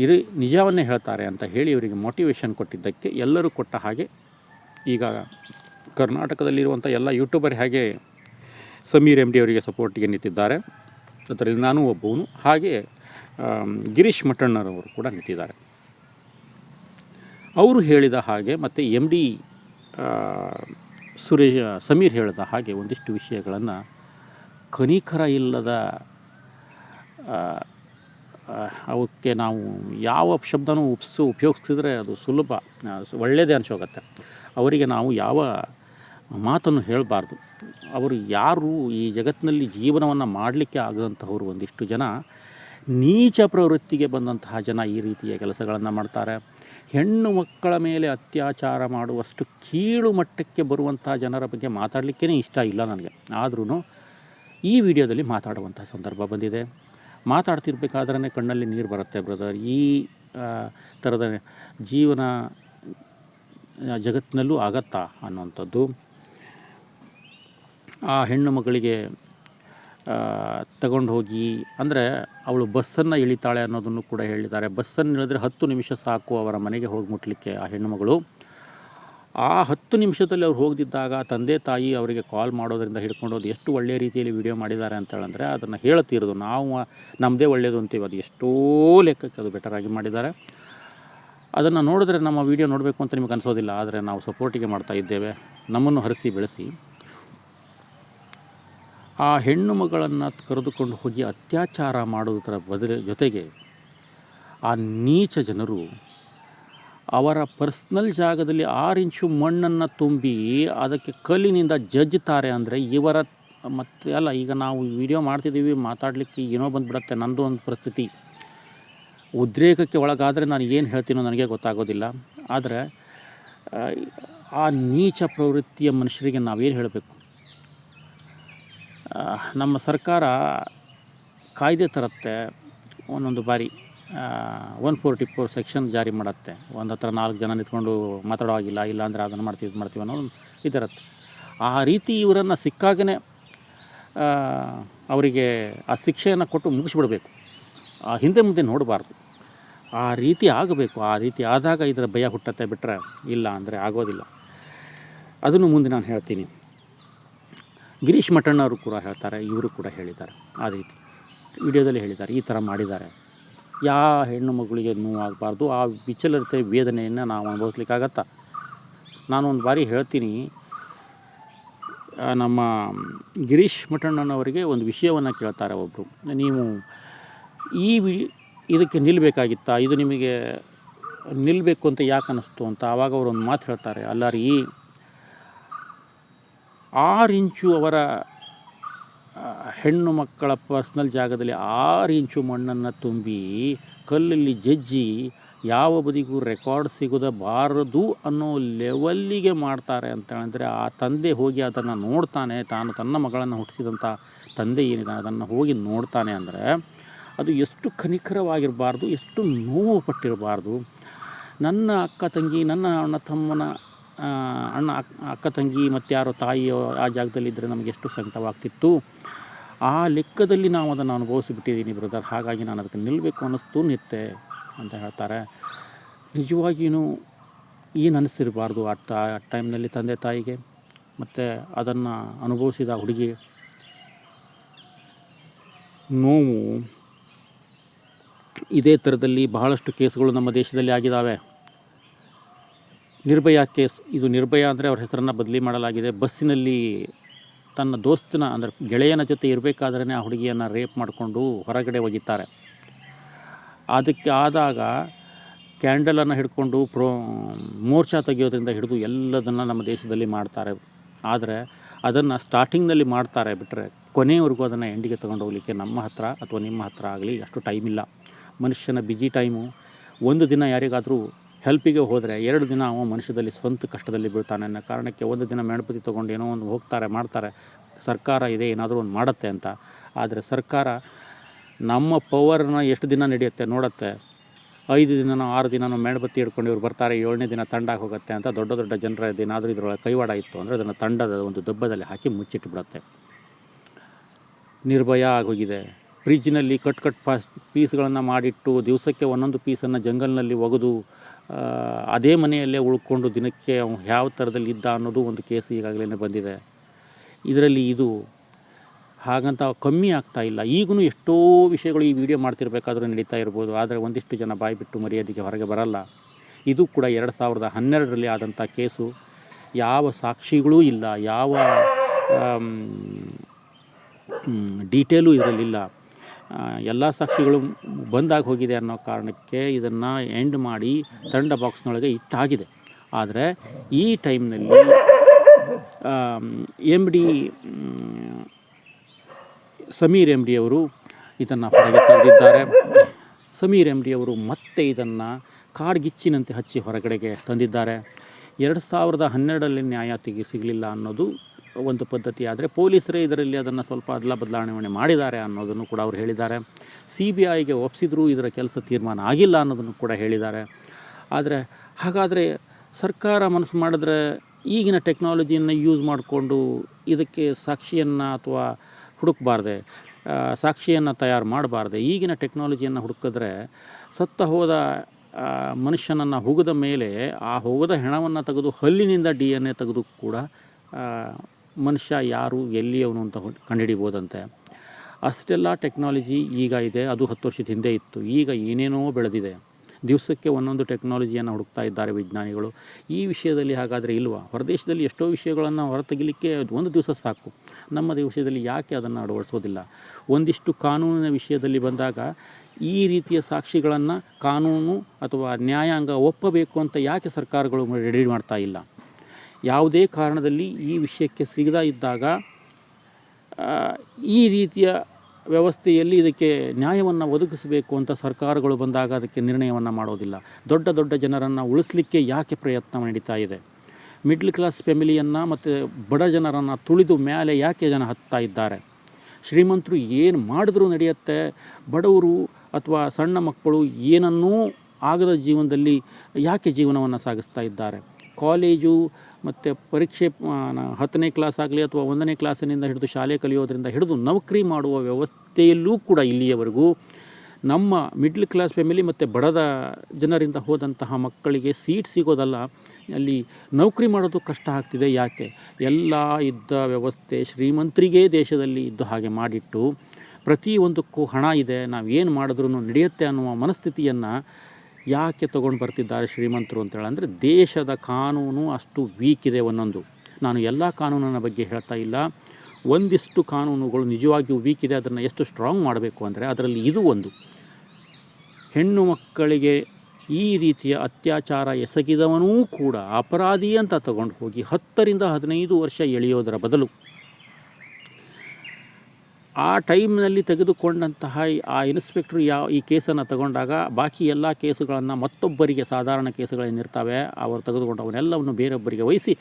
ಇರಿ, ನಿಜವನ್ನೇ ಹೇಳ್ತಾರೆ ಅಂತ ಹೇಳಿ ಇವರಿಗೆ ಮೋಟಿವೇಶನ್ ಕೊಟ್ಟಿದ್ದಕ್ಕೆ ಎಲ್ಲರೂ ಕೊಟ್ಟ ಹಾಗೆ ಈಗ ಕರ್ನಾಟಕದಲ್ಲಿರುವಂಥ ಎಲ್ಲ ಯೂಟ್ಯೂಬರ್ ಹಾಗೆ ಸಮೀರ್ ಎಂ ಡಿ ಅವರಿಗೆ ಸಪೋರ್ಟಿಗೆ ನಿಂತಿದ್ದಾರೆ, ಅದರಲ್ಲಿ ನಾನು ಒಬ್ಬವನು. ಹಾಗೆ ಗಿರೀಶ್ ಮಠಣ್ಣರವರು ಕೂಡ ನಿಂತಿದ್ದಾರೆ. ಅವರು ಹೇಳಿದ ಹಾಗೆ ಮತ್ತು ಎಂ ಡಿ ಸುರೇಶ್, ಸಮೀರ್ ಹೇಳಿದ ಹಾಗೆ ಒಂದಿಷ್ಟು ವಿಷಯಗಳನ್ನು ಕನಿಕರ ಇಲ್ಲದ ಅವಕ್ಕೆ ನಾವು ಯಾವ ಶಬ್ದನೂ ಉಪ್ಸು ಉಪಯೋಗಿಸಿದರೆ ಅದು ಸುಲಭ ಒಳ್ಳೆಯದೇ ಅನಿಸೋಗತ್ತೆ. ಅವರಿಗೆ ನಾವು ಯಾವ ಮಾತನ್ನು ಹೇಳಬಾರ್ದು. ಅವರು ಯಾರು ಈ ಜಗತ್ತಿನಲ್ಲಿ ಜೀವನವನ್ನು ಮಾಡಲಿಕ್ಕೆ ಆಗದಂತಹವರು ಒಂದಿಷ್ಟು ಜನ ನೀಚ ಪ್ರವೃತ್ತಿಗೆ ಬಂದಂತಹ ಜನ ಈ ರೀತಿಯ ಕೆಲಸಗಳನ್ನು ಮಾಡ್ತಾರೆ. ಹೆಣ್ಣು ಮಕ್ಕಳ ಮೇಲೆ ಅತ್ಯಾಚಾರ ಮಾಡುವಷ್ಟು ಕೀಳು ಮಟ್ಟಕ್ಕೆ ಬರುವಂತಹ ಜನರ ಬಗ್ಗೆ ಮಾತಾಡಲಿಕ್ಕೇ ಇಷ್ಟ ಇಲ್ಲ ನನಗೆ. ಆದ್ರೂ ಈ ವಿಡಿಯೋದಲ್ಲಿ ಮಾತಾಡುವಂಥ ಸಂದರ್ಭ ಬಂದಿದೆ. ಮಾತಾಡ್ತಿರ್ಬೇಕಾದ್ರೆ ಕಣ್ಣಲ್ಲಿ ನೀರು ಬರುತ್ತೆ ಬ್ರದರ್. ಈ ಥರದ ಜೀವನ ಜಗತ್ತಿನಲ್ಲೂ ಆಗತ್ತಾ ಅನ್ನುವಂಥದ್ದು. ಆ ಹೆಣ್ಣು ಮಗಳಿಗೆ ತಗೊಂಡು ಹೋಗಿ, ಅಂದರೆ ಅವಳು ಬಸ್ಸನ್ನು ಇಳಿತಾಳೆ ಅನ್ನೋದನ್ನು ಕೂಡ ಹೇಳಿದ್ದಾರೆ. ಬಸ್ಸನ್ನು ಇಳಿದ್ರೆ ಹತ್ತು ನಿಮಿಷ ಸಾಕು ಅವರ ಮನೆಗೆ ಹೋಗಿ ಮುಟ್ಲಿಕ್ಕೆ ಆ ಹೆಣ್ಣುಮಗಳು. ಆ ಹತ್ತು ನಿಮಿಷದಲ್ಲಿ ಅವ್ರು ಹೋಗದಿದ್ದಾಗ ತಂದೆ, ತಾಯಿ ಅವರಿಗೆ ಕಾಲ್ ಮಾಡೋದರಿಂದ ಹಿಡ್ಕೊಂಡೋದು ಎಷ್ಟು ಒಳ್ಳೆಯ ರೀತಿಯಲ್ಲಿ ವಿಡಿಯೋ ಮಾಡಿದ್ದಾರೆ ಅಂತ ಹೇಳಂದರೆ ಅದನ್ನು ಹೇಳ್ತಿರೋದು. ನಾವು ನಮ್ಮದೇ ಒಳ್ಳೆಯದು ಅಂತೀವಿ. ಅದು ಎಷ್ಟೋ ಲೆಕ್ಕಕ್ಕೆ ಅದು ಬೆಟರಾಗಿ ಮಾಡಿದ್ದಾರೆ. ಅದನ್ನು ನೋಡಿದ್ರೆ ನಮ್ಮ ವಿಡಿಯೋ ನೋಡಬೇಕು ಅಂತ ನಿಮಗೆ ಅನಿಸೋದಿಲ್ಲ. ಆದರೆ ನಾವು ಸಪೋರ್ಟಿಗೆ ಮಾಡ್ತಾ ಇದ್ದೇವೆ. ನಮ್ಮನ್ನು ಹರಿಸಿ ಬೆಳೆಸಿ. ಆ ಹೆಣ್ಣು ಮಗಳನ್ನು ಕರೆದುಕೊಂಡು ಹೋಗಿ ಅತ್ಯಾಚಾರ ಮಾಡುವುದರ ಬದಲ ಜೊತೆಗೆ ಆ ನೀಚ ಜನರು ಅವರ ಪರ್ಸ್ನಲ್ ಜಾಗದಲ್ಲಿ ಆರು ಇಂಚು ಮಣ್ಣನ್ನು ತುಂಬಿ ಅದಕ್ಕೆ ಕಲ್ಲಿನಿಂದ ಜಜ್ಜುತ್ತಾರೆ ಅಂದರೆ ಇವರ ಮತ್ತೆ ಅಲ್ಲ ಈಗ ನಾವು ವಿಡಿಯೋ ಮಾಡ್ತಿದ್ದೀವಿ ಮಾತಾಡಲಿಕ್ಕೆ ಏನೋ ಬಂದುಬಿಡತ್ತೆ ನಂದು ಒಂದು ಪರಿಸ್ಥಿತಿ. ಉದ್ರೇಕಕ್ಕೆ ಒಳಗಾದರೆ ನಾನು ಏನು ಹೇಳ್ತೀನೋ ನನಗೆ ಗೊತ್ತಾಗೋದಿಲ್ಲ. ಆದರೆ ಆ, ನೀಚ ಪ್ರವೃತ್ತಿಯ ಮನುಷ್ಯರಿಗೆ ನಾವೇನು ಹೇಳಬೇಕು? ನಮ್ಮ ಸರ್ಕಾರ ಕಾಯ್ದೆ ತರುತ್ತೆ ಒಂದೊಂದು ಬಾರಿ. ಒನ್ ಫೋರ್ಟಿ ಫೋರ್ ಸೆಕ್ಷನ್ ಜಾರಿ ಮಾಡುತ್ತೆ. ಒಂದು ಹತ್ರ ನಾಲ್ಕು ಜನ ನಿಂತ್ಕೊಂಡು ಮಾತಾಡೋ ಆಗಿಲ್ಲ ಇಲ್ಲ ಅಂದರೆ ಅದನ್ನು ಮಾಡ್ತೀವಿ, ಇದು ಮಾಡ್ತೀವಿ ಅನ್ನೋ ಇದಿರುತ್ತೆ ಆ ರೀತಿ ಇವರನ್ನು ಸಿಕ್ಕಾಗನೇ ಅವರಿಗೆ ಆ ಶಿಕ್ಷೆಯನ್ನು ಕೊಟ್ಟು ಮುಗಿಸ್ಬಿಡಬೇಕು. ಆ, ಹಿಂದೆ ಮುಂದೆ ನೋಡಬಾರ್ದು. ಆ ರೀತಿ ಆಗಬೇಕು. ಆ ರೀತಿ ಆದಾಗ ಇದರ ಭಯ ಹುಟ್ಟತ್ತೆ ಬಿಟ್ಟರೆ ಇಲ್ಲ ಅಂದರೆ ಆಗೋದಿಲ್ಲ. ಅದನ್ನು ಮುಂದೆ ನಾನು ಹೇಳ್ತೀನಿ. ಗಿರೀಶ್ ಮಠಣ್ಣವರು ಕೂಡ ಹೇಳ್ತಾರೆ, ಇವರು ಕೂಡ ಹೇಳಿದ್ದಾರೆ. ಆ ರೀತಿ ವಿಡಿಯೋದಲ್ಲಿ ಹೇಳಿದ್ದಾರೆ, ಈ ಥರ ಮಾಡಿದ್ದಾರೆ. ಯಾವ ಹೆಣ್ಣು ಮಗಳಿಗೆ ನೋವಾಗಬಾರ್ದು ಆ ವಿಚಲತೆ ವೇದನೆಯನ್ನು ನಾವು ಅನುಭವಿಸ್ಲಿಕ್ಕಾಗತ್ತಾ? ನಾನು ಒಂದು ಬಾರಿ ಹೇಳ್ತೀನಿ ನಮ್ಮ ಗಿರೀಶ್ ಮಠಣ್ಣನವರಿಗೆ ಒಂದು ವಿಷಯವನ್ನು ಕೇಳ್ತಾರೆ ಒಬ್ಬರು ನೀವು ಈ ಇದಕ್ಕೆ ನಿಲ್ಲಬೇಕಾಗಿತ್ತಾ ಇದು ನಿಮಗೆ ನಿಲ್ಲಬೇಕು ಅಂತ ಯಾಕೆ ಅನ್ನಿಸ್ತು ಅಂತ ಆವಾಗ ಅವರು ಒಂದು ಮಾತು ಹೇಳ್ತಾರೆ ಅಲ್ಲ ರೀ ಆರು ಇಂಚು ಅವರ ಹೆಣ್ಣು ಮಕ್ಕಳ ಪರ್ಸ್ನಲ್ ಜಾಗದಲ್ಲಿ ಆರು ಇಂಚು ಮಣ್ಣನ್ನು ತುಂಬಿ ಕಲ್ಲಲ್ಲಿ ಜಜ್ಜಿ ಯಾವ ಬದಿಗೂ ರೆಕಾರ್ಡ್ ಸಿಗದಬಾರದು ಅನ್ನೋ ಲೆವೆಲ್ಲಿಗೆ ಮಾಡ್ತಾರೆ ಅಂತ ಹೇಳಿದ್ರೆ ಆ ತಂದೆ ಹೋಗಿ ಅದನ್ನು ನೋಡ್ತಾನೆ, ತಾನು ತನ್ನ ಮಗಳನ್ನು ಹುಟ್ಟಿಸಿದಂಥ ತಂದೆ ಏನಿದೆ ಅದನ್ನು ಹೋಗಿ ನೋಡ್ತಾನೆ ಅಂದರೆ ಅದು ಎಷ್ಟು ಕನಿಕರವಾಗಿರಬಾರ್ದು, ಎಷ್ಟು ನೋವು ಪಟ್ಟಿರಬಾರ್ದು. ನನ್ನ ಅಕ್ಕ ತಂಗಿ, ನನ್ನ ಅಣ್ಣ ತಮ್ಮನ ಅಣ್ಣ, ಅಕ್- ಅಕ್ಕ, ತಂಗಿ, ಮತ್ತು ಯಾರೋ ತಾಯಿಯೋ ಆ ಜಾಗದಲ್ಲಿದ್ದರೆ ನಮಗೆ ಎಷ್ಟು ಸಂಕಟವಾಗ್ತಿತ್ತು. ಆ ಲೆಕ್ಕದಲ್ಲಿ ನಾವು ಅದನ್ನು ಅನುಭವಿಸಿಬಿಟ್ಟಿದ್ದೀನಿ ಬ್ರದರ್ ಹಾಗಾಗಿ ನಾನು ಅದಕ್ಕೆ ನಿಲ್ಲಬೇಕು ಅನ್ನಿಸ್ತು ನಿತ್ತೆ ಅಂತ ಹೇಳ್ತಾರೆ. ನಿಜವಾಗಿಯೂ ಏನು ಅನ್ನಿಸ್ತಿರಬಾರ್ದು ಆ ಟ ಆ ಟೈಮ್ನಲ್ಲಿ ತಂದೆ ತಾಯಿಗೆ? ಮತ್ತು ಅದನ್ನು ಅನುಭವಿಸಿದ ಹುಡುಗಿ? ನೋವು. ಇದೇ ಥರದಲ್ಲಿ ಬಹಳಷ್ಟು ಕೇಸ್ಗಳು ನಮ್ಮ ದೇಶದಲ್ಲಿ ಆಗಿದ್ದಾವೆ ನಿರ್ಭಯ ಕೇಸ್. ಇದು ನಿರ್ಭಯ ಅಂದರೆ ಅವ್ರ ಹೆಸರನ್ನು ಬದಲಿ ಮಾಡಲಾಗಿದೆ. ಬಸ್ಸಿನಲ್ಲಿ ತನ್ನ ದೋಸ್ತನ ಅಂದರೆ ಗೆಳೆಯನ ಜೊತೆ ಇರಬೇಕಾದ್ರೆ ಆ ಹುಡುಗಿಯನ್ನು ರೇಪ್ ಮಾಡಿಕೊಂಡು ಹೊರಗಡೆ ಒಗಿತಾರೆ ಅದಕ್ಕೆ ಆದಾಗ ಕ್ಯಾಂಡಲನ್ನು ಹಿಡ್ಕೊಂಡು ಪ್ರೋ, ಮೋರ್ಚಾ ತೆಗೆಯೋದ್ರಿಂದ ಹಿಡಿದು ಎಲ್ಲದನ್ನು ನಮ್ಮ ದೇಶದಲ್ಲಿ ಮಾಡ್ತಾರೆ. ಆದರೆ ಅದನ್ನು ಸ್ಟಾರ್ಟಿಂಗ್ನಲ್ಲಿ ಮಾಡ್ತಾರೆ ಬಿಟ್ಟರೆ ಕೊನೆಯವರೆಗೂ ಅದನ್ನು ಎಂಡಿಗೆ ಹೋಗಲಿಕ್ಕೆ ನಮ್ಮ ಹತ್ರ ಅಥವಾ ನಿಮ್ಮ ಹತ್ರ ಆಗಲಿ ಅಷ್ಟು ಟೈಮ್ ಇಲ್ಲ ಮನುಷ್ಯನ ಬ್ಯುಸಿ ಟೈಮು. ಒಂದು ದಿನ ಯಾರಿಗಾದರೂ ಹೆಲ್ಪಿಗೆ ಹೋದರೆ ಎರಡು ದಿನ ಅವ ಮನುಷ್ಯದಲ್ಲಿ ಸ್ವಂತ ಕಷ್ಟದಲ್ಲಿ ಬೀಳ್ತಾನೆ ಅನ್ನೋ ಕಾರಣಕ್ಕೆ ಒಂದು ದಿನ ಮೇಣಪತಿ ತೊಗೊಂಡು ಏನೋ ಒಂದು ಹೋಗ್ತಾರೆ, ಮಾಡ್ತಾರೆ. ಸರ್ಕಾರ ಇದೆ, ಏನಾದರೂ ಒಂದು ಮಾಡುತ್ತೆ ಅಂತ. ಆದರೆ ಸರ್ಕಾರ ನಮ್ಮ ಪವರ್ನ ಎಷ್ಟು ದಿನ ನಡೆಯುತ್ತೆ ನೋಡುತ್ತೆ. ಐದು ದಿನನೋ ಆರು ದಿನನೋ ಮೇಣಬತ್ತಿ ಹಿಡ್ಕೊಂಡು ಇವ್ರು ಬರ್ತಾರೆ, ಏಳನೇ ದಿನ ತಂಡಾಗಿ ಹೋಗುತ್ತೆ ಅಂತ ದೊಡ್ಡ ದೊಡ್ಡ ಜನರ ಏನಾದರೂ ಇದರೊಳಗೆ ಕೈವಾಡ ಇತ್ತು ಅಂದರೆ ಅದನ್ನು ತಂಡದ ಒಂದು ದಬ್ಬದಲ್ಲಿ ಹಾಕಿ ಮುಚ್ಚಿಟ್ಟು ಬಿಡುತ್ತೆ ನಿರ್ಭಯ ಆಗೋಗಿದೆ. ಫ್ರಿಜ್ನಲ್ಲಿ ಕಟ್ ಕಟ್ ಫಾಸ್ಟ್ ಪೀಸ್ಗಳನ್ನು ಮಾಡಿಟ್ಟು ದಿವಸಕ್ಕೆ ಒಂದೊಂದು ಪೀಸನ್ನು ಜಂಗಲ್ನಲ್ಲಿ ಒಗೆದು ಅದೇ ಮನೆಯಲ್ಲೇ ಉಳ್ಕೊಂಡು ದಿನಕ್ಕೆ ಅವನು ಯಾವ ಥರದಲ್ಲಿ ಇದ್ದ ಅನ್ನೋದು ಒಂದು ಕೇಸ್ ಈಗಾಗಲೇ ಬಂದಿದೆ. ಇದರಲ್ಲಿ ಇದು ಹಾಗಂತ ಕಮ್ಮಿ ಆಗ್ತಾ ಇಲ್ಲ. ಈಗೂ ಎಷ್ಟೋ ವಿಷಯಗಳು ಈ ವಿಡಿಯೋ ಮಾಡ್ತಿರ್ಬೇಕಾದ್ರೂ ನಡೀತಾ ಇರ್ಬೋದು. ಆದರೆ ಒಂದಿಷ್ಟು ಜನ ಬಾಯಿ ಬಿಟ್ಟು ಮರ್ಯಾದೆಗೆ ಹೊರಗೆ ಬರಲ್ಲ. ಇದು ಕೂಡ ಎರಡು ಸಾವಿರದ ಹನ್ನೆರಡರಲ್ಲಿ ಆದಂಥ ಕೇಸು. ಯಾವ ಸಾಕ್ಷಿಗಳೂ ಇಲ್ಲ. ಯಾವ ಡೀಟೇಲು ಇದರಲ್ಲಿಲ್ಲ. ಎಲ್ಲ ಸಾಕ್ಷಿಗಳು ಬಂದಾಗ ಹೋಗಿದೆ ಅನ್ನೋ ಕಾರಣಕ್ಕೆ ಇದನ್ನು ಎಂಡ್ ಮಾಡಿ ತಂಡ ಬಾಕ್ಸ್ನೊಳಗೆ ಇಟ್ಟಾಗಿದೆ. ಆದರೆ ಈ ಟೈಮ್ನಲ್ಲಿ M D Sameer M D ಅವರು ಇದನ್ನು ಹೊರಗೆ ತಂದಿದ್ದಾರೆ. ಸಮೀರ್ ಎಂ ಡಿ ಅವರು ಮತ್ತೆ ಇದನ್ನು ಕಾಡ್ಗಿಚ್ಚಿನಂತೆ ಹಚ್ಚಿ ಹೊರಗಡೆಗೆ ತಂದಿದ್ದಾರೆ. ಎರಡು ಸಾವಿರದ ಹನ್ನೆರಡರಲ್ಲಿ ನ್ಯಾಯ ತೆಗೆ ಸಿಗಲಿಲ್ಲ ಅನ್ನೋದು ಒಂದು ಪದ್ಧತಿ. ಆದರೆ ಪೊಲೀಸರೇ ಇದರಲ್ಲಿ ಅದನ್ನು ಸ್ವಲ್ಪ ಅದಲ ಬದಲಾವಣೆ ಮಾಡಿದ್ದಾರೆ ಅನ್ನೋದನ್ನು ಕೂಡ ಅವರು ಹೇಳಿದ್ದಾರೆ. ಸಿ ಬಿ ಐಗೆ ಒಪ್ಪಿಸಿದ್ರೂ ಇದರ ಕೆಲಸ ತೀರ್ಮಾನ ಆಗಿಲ್ಲ ಅನ್ನೋದನ್ನು ಕೂಡ ಹೇಳಿದ್ದಾರೆ. ಆದರೆ ಹಾಗಾದರೆ ಸರ್ಕಾರ ಮನಸ್ಸು ಮಾಡಿದ್ರೆ ಈಗಿನ ಟೆಕ್ನಾಲಜಿಯನ್ನು ಯೂಸ್ ಮಾಡಿಕೊಂಡು ಇದಕ್ಕೆ ಸಾಕ್ಷಿಯನ್ನು ಅಥವಾ ಹುಡುಕಬಾರ್ದೆ ಸಾಕ್ಷಿಯನ್ನು ತಯಾರು ಮಾಡಬಾರ್ದೆ, ಈಗಿನ ಟೆಕ್ನಾಲಜಿಯನ್ನು ಹುಡುಕಿದ್ರೆ ಸತ್ತ ಹೋದ ಮನುಷ್ಯನನ್ನು ಹೋಗದ ಮೇಲೆ ಆ ಹೋಗದ ಹೆಣವನ್ನು ತೆಗೆದು ಹಲ್ಲಿನಿಂದ ಡಿ ಎನ್ ಎ ತೆಗೆದು ಕೂಡ ಮನುಷ್ಯ ಯಾರು, ಎಲ್ಲಿಯವನು ಅಂತ ಹುಡ್- ಕಂಡುಹಿಡಿಬೋದಂತೆ. ಅಷ್ಟೆಲ್ಲ ಟೆಕ್ನಾಲಜಿ ಈಗ ಇದೆ, ಅದು ಹತ್ತು ವರ್ಷದ ಹಿಂದೆ ಇತ್ತು. ಈಗ ಏನೇನೋ ಬೆಳೆದಿದೆ. ದಿವಸಕ್ಕೆ ಒಂದೊಂದು ಟೆಕ್ನಾಲಜಿಯನ್ನು ಹುಡುಕ್ತಾ ಇದ್ದಾರೆ ವಿಜ್ಞಾನಿಗಳು. ಈ ವಿಷಯದಲ್ಲಿ ಹಾಗಾದರೆ ಇಲ್ವಾ? ಹೊರದೇಶದಲ್ಲಿ ಎಷ್ಟೋ ವಿಷಯಗಳನ್ನು ಹೊರತೆಗಿಲಿಕ್ಕೆ ಒಂದು ದಿವಸ ಸಾಕು. ನಮ್ಮ ದೇಶದಲ್ಲಿ ಯಾಕೆ ಅದನ್ನು ಅಳವಡಿಸೋದಿಲ್ಲ? ಒಂದಿಷ್ಟು ಕಾನೂನಿನ ವಿಷಯದಲ್ಲಿ ಬಂದಾಗ ಈ ರೀತಿಯ ಸಾಕ್ಷಿಗಳನ್ನು ಕಾನೂನು ಅಥವಾ ನ್ಯಾಯಾಂಗ ಒಪ್ಪಬೇಕು ಅಂತ ಯಾಕೆ ಸರ್ಕಾರಗಳು ರೆಡಿ ಮಾಡ್ತಾ ಇಲ್ಲ? ಯಾವುದೇ ಕಾರಣದಲ್ಲಿ ಈ ವಿಷಯಕ್ಕೆ ಸಿಗದ ಇದ್ದಾಗ ಈ ರೀತಿಯ ವ್ಯವಸ್ಥೆಯಲ್ಲಿ ಇದಕ್ಕೆ ನ್ಯಾಯವನ್ನು ಒದಗಿಸಬೇಕು ಅಂತ ಸರ್ಕಾರಗಳು ಬಂದಾಗ ಅದಕ್ಕೆ ನಿರ್ಣಯವನ್ನು ಮಾಡೋದಿಲ್ಲ. ದೊಡ್ಡ ದೊಡ್ಡ ಜನರನ್ನು ಉಳಿಸ್ಲಿಕ್ಕೆ ಯಾಕೆ ಪ್ರಯತ್ನ ನಡೀತಾ ಇದೆ? ಮಿಡ್ಲ್ ಕ್ಲಾಸ್ ಫ್ಯಾಮಿಲಿಯನ್ನು ಮತ್ತು ಬಡ ಜನರನ್ನು ತುಳಿದು ಮೇಲೆ ಯಾಕೆ ಜನ ಹತ್ತಾ ಇದ್ದಾರೆ? ಶ್ರೀಮಂತರು ಏನು ಮಾಡಿದ್ರೂ ನಡೆಯುತ್ತೆ, ಬಡವರು ಅಥವಾ ಸಣ್ಣ ಮಕ್ಕಳು ಏನನ್ನೂ ಆಗದ ಜೀವನದಲ್ಲಿ ಯಾಕೆ ಜೀವನವನ್ನು ಸಾಗಿಸ್ತಾ ಇದ್ದಾರೆ? ಕಾಲೇಜು ಮತ್ತು ಪರೀಕ್ಷೆ ಹತ್ತನೇ ಕ್ಲಾಸ್ ಆಗಲಿ ಅಥವಾ ಒಂದನೇ ಕ್ಲಾಸಿನಿಂದ ಹಿಡಿದು ಶಾಲೆ ಕಲಿಯೋದರಿಂದ ಹಿಡಿದು ನೌಕರಿ ಮಾಡುವ ವ್ಯವಸ್ಥೆಯಲ್ಲೂ ಕೂಡ ಇಲ್ಲಿಯವರೆಗೂ ನಮ್ಮ ಮಿಡ್ಲ್ ಕ್ಲಾಸ್ ಫ್ಯಾಮಿಲಿ ಮತ್ತು ಬಡದ ಜನರಿಂದ ಹೋದಂತಹ ಮಕ್ಕಳಿಗೆ ಸೀಟ್ ಸಿಗೋದಲ್ಲ. ಅಲ್ಲಿ ನೌಕರಿ ಮಾಡೋದು ಕಷ್ಟ ಆಗ್ತಿದೆ. ಯಾಕೆ? ಎಲ್ಲ ಇದ್ದ ವ್ಯವಸ್ಥೆ ಶ್ರೀಮಂತರಿಗೇ ದೇಶದಲ್ಲಿ ಇದ್ದು ಹಾಗೆ ಮಾಡಿಟ್ಟು ಪ್ರತಿಯೊಂದಕ್ಕೂ ಹಣ ಇದೆ. ನಾವು ಏನು ಮಾಡಿದ್ರೂ ನಡೆಯುತ್ತೆ ಅನ್ನುವ ಮನಸ್ಥಿತಿಯನ್ನು ಯಾಕೆ ತೊಗೊಂಡು ಬರ್ತಿದ್ದಾರೆ ಶ್ರೀಮಂತರು ಅಂತೇಳಿ ಅಂದರೆ ದೇಶದ ಕಾನೂನು ಅಷ್ಟು ವೀಕ್ ಇದೆ ಒಂದೊಂದು ನಾನು ಎಲ್ಲ ಕಾನೂನಿನ ಬಗ್ಗೆ ಹೇಳ್ತಾ ಇಲ್ಲ. ಒಂದಿಷ್ಟು ಕಾನೂನುಗಳು ನಿಜವಾಗಿಯೂ ವೀಕ್ ಇದೆ, ಅದನ್ನು ಎಷ್ಟು ಸ್ಟ್ರಾಂಗ್ ಮಾಡಬೇಕು ಅಂದರೆ ಅದರಲ್ಲಿ ಇದು ಒಂದು. ಹೆಣ್ಣು ಮಕ್ಕಳಿಗೆ ಈ ರೀತಿಯ ಅತ್ಯಾಚಾರ ಎಸಗಿದವನೂ ಕೂಡ ಅಪರಾಧಿ ಅಂತ ತಗೊಂಡು ಹೋಗಿ ಹತ್ತರಿಂದ ಹದಿನೈದು ವರ್ಷ ಎಳೆಯೋದರ ಬದಲು ಆ ಟೈಮ್ನಲ್ಲಿ ತೆಗೆದುಕೊಂಡಂತಹ ಆ ಇನ್ಸ್ಪೆಕ್ಟ್ರು ಯಾವ ಈ ಕೇಸನ್ನು ತಗೊಂಡಾಗ ಬಾಕಿ ಎಲ್ಲ ಕೇಸುಗಳನ್ನು ಮತ್ತೊಬ್ಬರಿಗೆ ಸಾಧಾರಣ ಕೇಸುಗಳೇನಿರ್ತವೆ ಅವರು ತೆಗೆದುಕೊಂಡು ಅವನ್ನೆಲ್ಲವನ್ನು ಬೇರೊಬ್ಬರಿಗೆ ವಹಿಸಿ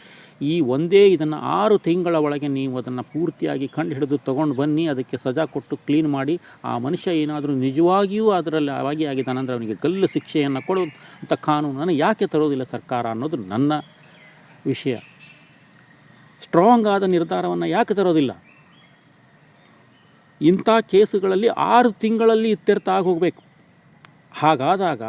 ಈ ಒಂದೇ ಇದನ್ನು ಆರು ತಿಂಗಳ ಒಳಗೆ ನೀವು ಅದನ್ನು ಪೂರ್ತಿಯಾಗಿ ಕಂಡು ಹಿಡಿದು ತೊಗೊಂಡು ಬನ್ನಿ, ಅದಕ್ಕೆ ಸಜಾ ಕೊಟ್ಟು ಕ್ಲೀನ್ ಮಾಡಿ, ಆ ಮನುಷ್ಯ ಏನಾದರೂ ನಿಜವಾಗಿಯೂ ಅದರಲ್ಲಿ ಅಂದರೆ ಅವನಿಗೆ ಗಲ್ಲು ಶಿಕ್ಷೆಯನ್ನು ಅಂತ ಕಾನೂನನ್ನು ಯಾಕೆ ತರೋದಿಲ್ಲ ಸರ್ಕಾರ ಅನ್ನೋದು ನನ್ನ ವಿಷಯ. ಸ್ಟ್ರಾಂಗ್ ಆದ ನಿರ್ಧಾರವನ್ನು ಯಾಕೆ ತರೋದಿಲ್ಲ? ಇಂಥ ಕೇಸುಗಳಲ್ಲಿ ಆರು ತಿಂಗಳಲ್ಲಿ ಇತ್ಯರ್ಥ ಹೋಗಬೇಕು. ಹಾಗಾದಾಗ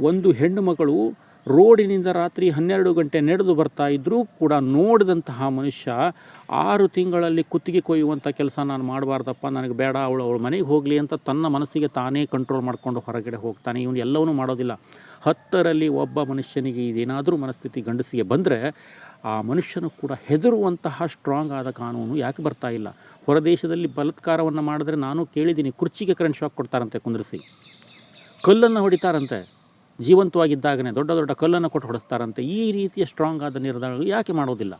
ಒಂದು ಹೆಣ್ಣು ಮಗಳು ರೋಡಿನಿಂದ ರಾತ್ರಿ ಹನ್ನೆರಡು ಗಂಟೆ ನಡೆದು ಬರ್ತಾ ಇದ್ದರೂ ಕೂಡ ನೋಡಿದಂತಹ ಮನುಷ್ಯ ಆರು ತಿಂಗಳಲ್ಲಿ ಕುತ್ತಿಗೆ ಕೊಯ್ಯುವಂಥ ಕೆಲಸ ನಾನು ಮಾಡಬಾರ್ದಪ್ಪ, ನನಗೆ ಬೇಡ, ಅವಳು ಅವಳು ಮನೆಗೆ ಹೋಗಲಿ ಅಂತ ತನ್ನ ಮನಸ್ಸಿಗೆ ತಾನೇ ಕಂಟ್ರೋಲ್ ಮಾಡಿಕೊಂಡು ಹೊರಗಡೆ ಹೋಗ್ತಾನೆ. ಇವನು ಎಲ್ಲವನ್ನೂ ಮಾಡೋದಿಲ್ಲ. ಹತ್ತರಲ್ಲಿ ಒಬ್ಬ ಮನುಷ್ಯನಿಗೆ ಇದೇನಾದರೂ ಮನಸ್ಥಿತಿ ಗಂಡಸಿಗೆ ಬಂದರೆ ಆ ಮನುಷ್ಯನು ಕೂಡ ಹೆದರುವಂತಹ ಸ್ಟ್ರಾಂಗ್ ಆದ ಕಾನೂನು ಯಾಕೆ ಬರ್ತಾ ಇಲ್ಲ? ಹೊರದೇಶದಲ್ಲಿ ಬಲತ್ಕಾರವನ್ನು ಮಾಡಿದ್ರೆ ನಾನು ಕೇಳಿದ್ದೀನಿ, ಕುರ್ಚಿಗೆ ಕರೆಂಟ್ ಶಾಕ್ ಕೊಡ್ತಾರಂತೆ, ಕುಂದ್ರಿಸಿ. ಕಲ್ಲನ್ನು ಹೊಡಿತಾರಂತೆ, ಜೀವಂತವಾಗಿದ್ದಾಗನೇ, ದೊಡ್ಡ ದೊಡ್ಡ ಕಲ್ಲನ್ನು ಕೊಟ್ಟು ಹೊಡೆಸ್ತಾರಂತೆ. ಈ ರೀತಿಯ ಸ್ಟ್ರಾಂಗ್ ಆದ ನಿರ್ಧಾರಗಳು ಯಾಕೆ ಮಾಡೋದಿಲ್ಲ?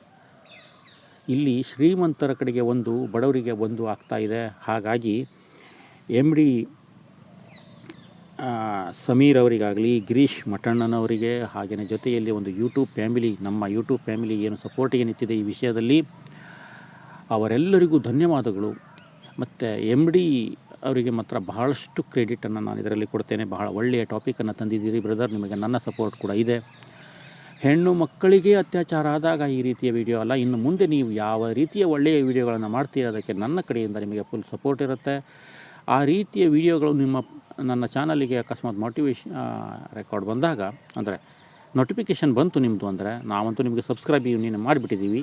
ಇಲ್ಲಿ ಶ್ರೀಮಂತರ ಕಡೆಗೆ ಒಂದು, ಬಡವರಿಗೆ ಒಂದು ಆಗ್ತಾ ಇದೆ. ಹಾಗಾಗಿ ಎಂ ಡಿ ಸಮೀರ್ ಅವರಿಗಾಗಲಿ, ಗಿರೀಶ್ ಮಠಣ್ಣನವರಿಗೆ ಹಾಗೆಯೇ ಜೊತೆಯಲ್ಲಿ ಒಂದು ಯೂಟ್ಯೂಬ್ ಫ್ಯಾಮಿಲಿ ನಮ್ಮ ಯೂಟ್ಯೂಬ್ ಫ್ಯಾಮಿಲಿ ಏನು ಸಪೋರ್ಟಿಗೆ ನಿಂತಿದೆ ಈ ವಿಷಯದಲ್ಲಿ, ಅವರೆಲ್ಲರಿಗೂ ಧನ್ಯವಾದಗಳು. ಮತ್ತು ಎಂ ಡಿ ಅವರಿಗೆ ಮಾತ್ರ ಬಹಳಷ್ಟು ಕ್ರೆಡಿಟನ್ನು ನಾನು ಇದರಲ್ಲಿ ಕೊಡ್ತೇನೆ. ಬಹಳ ಒಳ್ಳೆಯ ಟಾಪಿಕನ್ನು ತಂದಿದ್ದೀರಿ ಬ್ರದರ್ ನಿಮಗೆ ನನ್ನ ಸಪೋರ್ಟ್ ಕೂಡ ಇದೆ. ಹೆಣ್ಣು ಮಕ್ಕಳಿಗೆ ಅತ್ಯಾಚಾರ ಆದಾಗ ಈ ರೀತಿಯ ವಿಡಿಯೋ ಅಲ್ಲ. ಇನ್ನು ಮುಂದೆ ನೀವು ಯಾವ ರೀತಿಯ ಒಳ್ಳೆಯ ವಿಡಿಯೋಗಳನ್ನು ಮಾಡ್ತೀರ, ಅದಕ್ಕೆ ನನ್ನ ಕಡೆಯಿಂದ ನಿಮಗೆ ಫುಲ್ ಸಪೋರ್ಟ್ ಇರುತ್ತೆ. ಆ ರೀತಿಯ ವಿಡಿಯೋಗಳು ನಿಮ್ಮ, ನನ್ನ ಚಾನಲಿಗೆ ಅಕಸ್ಮಾತ್ ಮೋಟಿವೇಶನ್ ರೆಕಾರ್ಡ್ ಬಂದಾಗ, ಅಂದರೆ ನೋಟಿಫಿಕೇಷನ್ ಬಂತು ನಿಮ್ಮದು ಅಂದರೆ, ನಾವಂತೂ ನಿಮಗೆ ಸಬ್ಸ್ಕ್ರೈಬ್ ನೀನು ಮಾಡಿಬಿಟ್ಟಿದ್ದೀವಿ.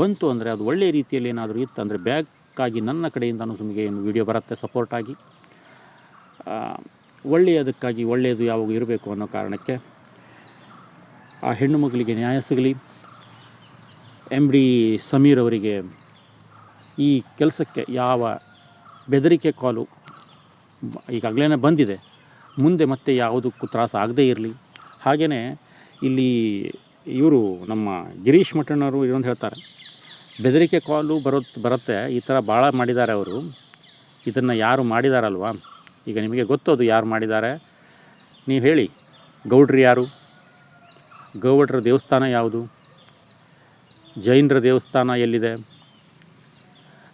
ಬಂತು ಅಂದರೆ ಅದು ಒಳ್ಳೆಯ ರೀತಿಯಲ್ಲಿ ಏನಾದರೂ ಇತ್ತು ಅಂದರೆ ಬ್ಯಾಕ್ಕಾಗಿ ನನ್ನ ಕಡೆಯಿಂದನೂ ನಿಮಗೆ ಏನು ವಿಡಿಯೋ ಬರುತ್ತೆ ಸಪೋರ್ಟಾಗಿ ಒಳ್ಳೆಯದಕ್ಕಾಗಿ ಒಳ್ಳೆಯದು ಯಾವಾಗ ಇರಬೇಕು ಅನ್ನೋ ಕಾರಣಕ್ಕೆ ಆ ಹೆಣ್ಣು ಮಗಳಿಗೆ ನ್ಯಾಯ ಸಿಗಲಿ. ಎಂ ಡಿ ಸಮೀರ್ ಅವರಿಗೆ ಈ ಕೆಲಸಕ್ಕೆ ಯಾವ ಬೆದರಿಕೆ ಕಾಲು ಈಗಾಗಲೇ ಬಂದಿದೆ. ಮುಂದೆ ಮತ್ತೆ ಯಾವುದಕ್ಕೂ ತ್ರಾಸ ಆಗದೇ ಇರಲಿ. ಹಾಗೆಯೇ ಇಲ್ಲಿ ಇವರು ನಮ್ಮ ಗಿರೀಶ್ ಮಠಣ್ಣವರು ಇದೊಂದು ಹೇಳ್ತಾರೆ, ಬೆದರಿಕೆ ಕಾಲು ಬರೋ ಬರುತ್ತೆ, ಈ ಥರ ಭಾಳ ಮಾಡಿದ್ದಾರೆ ಅವರು. ಇದನ್ನು ಯಾರು ಮಾಡಿದಾರಲ್ವಾ? ಈಗ ನಿಮಗೆ ಗೊತ್ತದು ಯಾರು ಮಾಡಿದ್ದಾರೆ. ನೀವು ಹೇಳಿ, ಗೌಡ್ರು ಯಾರು? ಗೌಡ್ರ ದೇವಸ್ಥಾನ ಯಾವುದು? ಜೈನರ ದೇವಸ್ಥಾನ ಎಲ್ಲಿದೆ?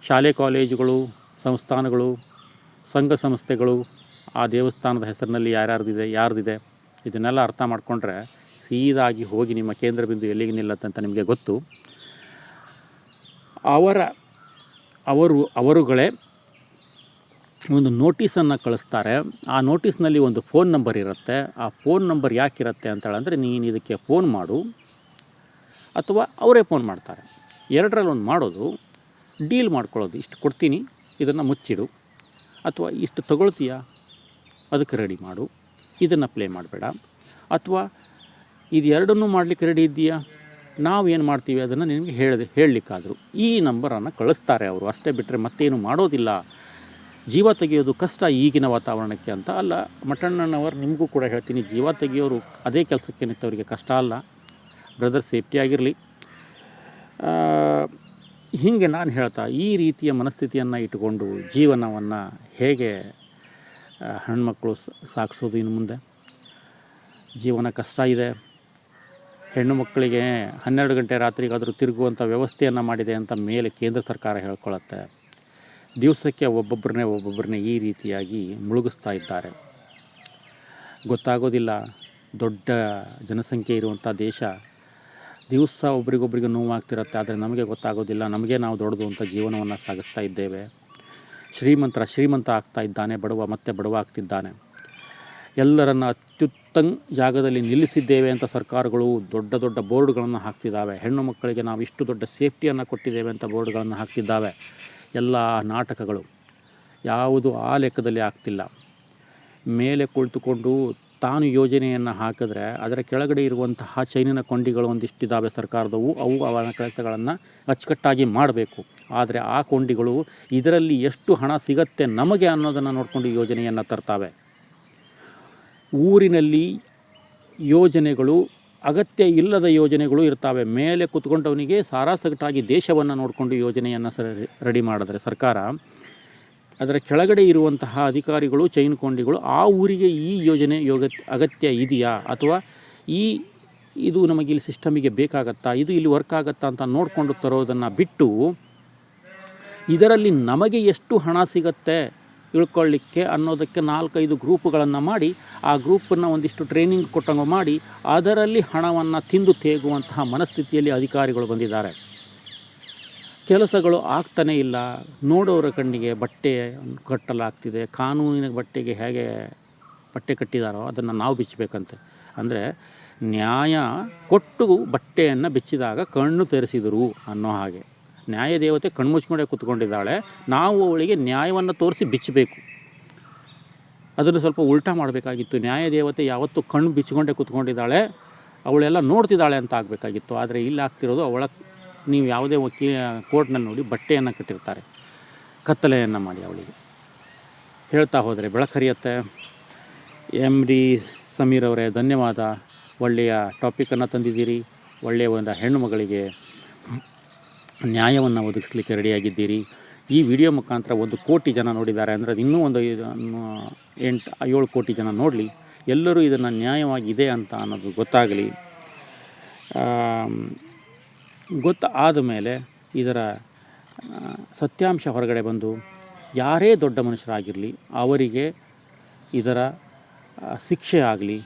ಶಾಲೆ ಕಾಲೇಜುಗಳು ಸಂಸ್ಥಾನಗಳು, ಸಂಘ ಸಂಸ್ಥೆಗಳು, ಆ ದೇವಸ್ಥಾನದ ಹೆಸರಿನಲ್ಲಿ ಯಾರ್ಯಾರ್ದಿದೆ, ಯಾರ್ದಿದೆ, ಇದನ್ನೆಲ್ಲ ಅರ್ಥ ಮಾಡಿಕೊಂಡ್ರೆ ಸೀದಾಗಿ ಹೋಗಿ ನಿಮ್ಮ ಕೇಂದ್ರ ಬಿಂದು ಎಲ್ಲಿಗೆ ನಿಲ್ಲತ್ತಂತ ನಿಮಗೆ ಗೊತ್ತು. ಅವರ, ಅವರು, ಅವರುಗಳೇ ಒಂದು ನೋಟಿಸನ್ನು ಕಳಿಸ್ತಾರೆ. ಆ ನೋಟಿಸ್ನಲ್ಲಿ ಒಂದು ಫೋನ್ ನಂಬರ್ ಇರುತ್ತೆ. ಆ ಫೋನ್ ನಂಬರ್ ಯಾಕಿರುತ್ತೆ ಅಂತೇಳಂದರೆ ನೀನು ಇದಕ್ಕೆ ಫೋನ್ ಮಾಡು ಅಥವಾ ಅವರೇ ಫೋನ್ ಮಾಡ್ತಾರೆ. ಎರಡರಲ್ಲಿ ಒಂದು ಮಾಡೋದು, ಡೀಲ್ ಮಾಡ್ಕೊಳ್ಳೋದು. ಇಷ್ಟು ಕೊಡ್ತೀನಿ. ಇದನ್ನು ಮುಚ್ಚಿಡು. ಅಥವಾ ಇಷ್ಟು ತಗೊಳ್ತೀಯ? ಅದಕ್ಕೆ ರೆಡಿ ಮಾಡು. ಇದನ್ನು ಪ್ಲೇ ಮಾಡಬೇಡ. ಅಥವಾ ಇದು ಎರಡನ್ನೂ ಮಾಡಲಿಕ್ಕೆ ರೆಡಿ ಇದೆಯಾ ನಾವು ಏನು ಮಾಡ್ತೀವಿ? ಅದನ್ನು ನಿಮಗೆ ಹೇಳಿದೆ, ಹೇಳಲಿಕ್ಕಾದರೂ. ಈ ನಂಬರನ್ನು ಕಳಿಸ್ತಾರೆ ಅವರು. ಅಷ್ಟೇ ಬಿಟ್ಟರೆ ಮತ್ತೇನು ಮಾಡೋದಿಲ್ಲ. ಜೀವ ತೆಗೆಯೋದು ಕಷ್ಟ ಈಗಿನ ವಾತಾವರಣಕ್ಕೆ ಅಂತ ಅಲ್ಲ. ಮಟಣ್ಣನವರು ನಿಮಗೂ ಕೂಡ ಹೇಳ್ತೀನಿ, ಜೀವ ತೆಗೆಯೋರು ಅದೇ ಕೆಲಸಕ್ಕೆ ನಿಂತವರಿಗೆ ಕಷ್ಟ ಅಲ್ಲ. ಬ್ರದರ್ ಸೇಫ್ಟಿಯಾಗಿರಲಿ ಹೀಗೆ ನಾನು ಹೇಳ್ತಾ, ಈ ರೀತಿಯ ಮನಸ್ಥಿತಿಯನ್ನು ಇಟ್ಟುಕೊಂಡು ಜೀವನವನ್ನು ಹೇಗೆ ಹೆಣ್ಮಕ್ಕಳು ಸಾಗಿಸೋದು ಇನ್ನು ಮುಂದೆ? ಜೀವನ ಕಷ್ಟ ಇದೆ. ಹೆಣ್ಣು ಮಕ್ಕಳಿಗೆ ಹನ್ನೆರಡು ಗಂಟೆ ರಾತ್ರಿಗಾದರೂ ತಿರುಗುವಂಥ ವ್ಯವಸ್ಥೆಯನ್ನು ಮಾಡಿದೆ ಅಂತ ಮೇಲೆ ಕೇಂದ್ರ ಸರ್ಕಾರ ಹೇಳ್ಕೊಳ್ಳುತ್ತೆ ದಿವಸಕ್ಕೆ ಒಬ್ಬೊಬ್ಬರನ್ನೇ ಒಬ್ಬೊಬ್ಬರನ್ನೇ ಈ ರೀತಿಯಾಗಿ ಮುಳುಗಿಸ್ತಾ ಇದ್ದಾರೆ. ಗೊತ್ತಾಗೋದಿಲ್ಲ. ದೊಡ್ಡ ಜನಸಂಖ್ಯೆ ಇರುವಂಥ ದೇಶ ದಿವಸ ಒಬ್ರಿಗೊಬ್ರಿಗೆ ನೋವಾಗ್ತಿರತ್ತೆ, ಆದರೆ ನಮಗೆ ಗೊತ್ತಾಗೋದಿಲ್ಲ. ನಮಗೆ ನಾವು ದೊಡ್ಡದು ಅಂತ ಜೀವನವನ್ನು ಸಾಗಿಸ್ತಾ ಇದ್ದೇವೆ. ಶ್ರೀಮಂತರ ಶ್ರೀಮಂತ ಆಗ್ತಾ ಇದ್ದಾನೆ, ಬಡವ ಮತ್ತೆ ಬಡವ ಆಗ್ತಿದ್ದಾನೆ. ಎಲ್ಲರನ್ನ ಅತ್ಯುತ್ತಮ ಜಾಗದಲ್ಲಿ ನಿಲ್ಲಿಸಿದ್ದೇವೆ ಅಂತ ಸರ್ಕಾರಗಳು ದೊಡ್ಡ ದೊಡ್ಡ ಬೋರ್ಡ್ಗಳನ್ನು ಹಾಕ್ತಿದ್ದಾವೆ ಹೆಣ್ಣು ಮಕ್ಕಳಿಗೆ ನಾವು ಇಷ್ಟು ದೊಡ್ಡ ಸೇಫ್ಟಿಯನ್ನು ಕೊಟ್ಟಿದ್ದೇವೆ ಅಂತ ಬೋರ್ಡ್ಗಳನ್ನು ಹಾಕ್ತಿದ್ದಾವೆ ಎಲ್ಲ ನಾಟಕಗಳು. ಯಾವುದು ಆ ಲೆಕ್ಕದಲ್ಲಿ ಆಗ್ತಿಲ್ಲ. ಮೇಲೆ ಕುಳಿತುಕೊಂಡು ತಾನು ಯೋಜನೆಯನ್ನು ಹಾಕಿದ್ರೆ ಅದರ ಕೆಳಗಡೆ ಇರುವಂತಹ ಚೈನಿನ ಕೊಂಡಿಗಳು ಒಂದಿಷ್ಟಿದ್ದಾವೆ ಸರ್ಕಾರದವು. ಅವು ಅವನ ಕೆಲಸಗಳನ್ನು ಅಚ್ಚುಕಟ್ಟಾಗಿ ಮಾಡಬೇಕು. ಆದರೆ ಆ ಕೊಂಡಿಗಳು ಇದರಲ್ಲಿ ಎಷ್ಟು ಹಣ ಸಿಗತ್ತೆ ನಮಗೆ ಅನ್ನೋದನ್ನು ನೋಡಿಕೊಂಡು ಯೋಜನೆಯನ್ನು ತರ್ತಾವೆ. ಊರಿನಲ್ಲಿ ಯೋಜನೆಗಳು, ಅಗತ್ಯ ಇಲ್ಲದ ಯೋಜನೆಗಳು ಇರ್ತವೆ. ಮೇಲೆ ಕುತ್ಕೊಂಡವನಿಗೆ ಸಾರಾಸಗಟಾಗಿ ದೇಶವನ್ನು ನೋಡಿಕೊಂಡು ಯೋಜನೆಯನ್ನು ರೆಡಿ ಮಾಡಿದ್ರೆ ಸರ್ಕಾರ ಅದರ ಕೆಳಗಡೆ ಇರುವಂತಹ ಅಧಿಕಾರಿಗಳು ಚೈನ್ ಕೊಂಡಿಗಳು ಆ ಊರಿಗೆ ಈ ಯೋಜನೆ ಯೋಗ ಅಗತ್ಯ ಇದೆಯಾ? ಅಥವಾ ಈ, ಇದು ನಮಗೆ ಇಲ್ಲಿ ಸಿಸ್ಟಮಿಗೆ ಬೇಕಾಗತ್ತಾ? ಇದು ಇಲ್ಲಿ ವರ್ಕ್ ಆಗತ್ತಾ ಅಂತ ನೋಡಿಕೊಂಡು ತರೋದನ್ನು ಬಿಟ್ಟು ಇದರಲ್ಲಿ ನಮಗೆ ಎಷ್ಟು ಹಣ ಸಿಗತ್ತೆ ಇಳ್ಕೊಳ್ಳಿಕ್ಕೆ ಅನ್ನೋದಕ್ಕೆ ನಾಲ್ಕೈದು ಗ್ರೂಪ್ಗಳನ್ನು ಮಾಡಿ, ಆ ಗ್ರೂಪನ್ನು ಒಂದಿಷ್ಟು ಟ್ರೈನಿಂಗ್ ಕೊಟ್ಟಂಗೆ ಮಾಡಿ, ಅದರಲ್ಲಿ ಹಣವನ್ನು ತಿಂದು ತೇಗುವಂತಹ ಮನಸ್ಥಿತಿಯಲ್ಲಿ ಅಧಿಕಾರಿಗಳು ಬಂದಿದ್ದಾರೆ. ಕೆಲಸಗಳು ಆಗ್ತಾನೇ ಇಲ್ಲ. ನೋಡೋರ ಕಣ್ಣಿಗೆ ಬಟ್ಟೆ ಕಟ್ಟಲಾಗ್ತಿದೆ. ಕಾನೂನಿನ ಬಟ್ಟೆಗೆ ಹೇಗೆ ಬಟ್ಟೆ ಕಟ್ಟಿದಾರೋ ಅದನ್ನು ನಾವು ಬಿಚ್ಚಬೇಕಂತೆ. ಅಂದರೆ ನ್ಯಾಯ ಕೊಟ್ಟು ಬಟ್ಟೆಯನ್ನು ಬಿಚ್ಚಿದಾಗ ಕಣ್ಣು ತೆರೆಸಿದರು ಅನ್ನೋ ಹಾಗೆ. ನ್ಯಾಯ ದೇವತೆ ಕಣ್ಮುಚ್ಕೊಂಡೇ ಕೂತ್ಕೊಂಡಿದ್ದಾಳೆ. ನಾವು ಅವಳಿಗೆ ನ್ಯಾಯವನ್ನು ತೋರಿಸಿ ಬಿಚ್ಚಬೇಕು. ಅದನ್ನು ಸ್ವಲ್ಪ ಉಲ್ಟಾ ಮಾಡಬೇಕಾಗಿತ್ತು. ನ್ಯಾಯ ದೇವತೆ ಯಾವತ್ತೂ ಕಣ್ಣು ಬಿಚ್ಚಿಕೊಂಡೆ ಕೂತ್ಕೊಂಡಿದ್ದಾಳೆ. ಅವಳೆಲ್ಲ ನೋಡ್ತಿದ್ದಾಳೆ ಅಂತ ಆಗಬೇಕಾಗಿತ್ತು. ಆದರೆ ಇಲ್ಲಿ ಆಗ್ತಿರೋದು ಅವಳ ನೀವು ಯಾವುದೇ ವಕೀಲ ಕೋರ್ಟ್ನಲ್ಲಿ ನೋಡಿ ಬಟ್ಟೆಯನ್ನು ಕಟ್ಟಿರ್ತಾರೆ. ಕತ್ತಲೆಯನ್ನು ಮಾಡಿ ಅವಳಿಗೆ. ಹೇಳ್ತಾ ಹೋದರೆ ಬೆಳಕರಿಯತ್ತೆ. ಎಂ ಡಿ ಸಮೀರ್ ಅವರೇ, ಧನ್ಯವಾದ. ಒಳ್ಳೆಯ ಟಾಪಿಕನ್ನು ತಂದಿದ್ದೀರಿ. ಒಳ್ಳೆಯ ಒಂದು ಹೆಣ್ಣು ಮಗಳಿಗೆ ನ್ಯಾಯವನ್ನು ಒದಗಿಸ್ಲಿಕ್ಕೆ ರೆಡಿಯಾಗಿದ್ದೀರಿ. ಈ ವಿಡಿಯೋ ಮುಖಾಂತರ ಒಂದು ಕೋಟಿ ಜನ ನೋಡಿದ್ದಾರೆ ಅಂದರೆ ಅದು ಇನ್ನೂ ಒಂದು ಎಂಟು, ಏಳು ಕೋಟಿ ಜನ ನೋಡಲಿ. ಎಲ್ಲರೂ ಇದನ್ನು ನ್ಯಾಯವಾಗಿದೆ ಅಂತ ಅನ್ನೋದು ಗೊತ್ತಾಗಲಿ. ಗೊತ್ತಾದ ಮೇಲೆ ಇದರ ಸತ್ಯಾಂಶ ಹೊರಗಡೆ ಬಂದು ಯಾರೇ ದೊಡ್ಡ ಮನುಷ್ಯರಾಗಿರಲಿ, ಅವರಿಗೆ ಇದರ ಶಿಕ್ಷೆ ಆಗಲಿ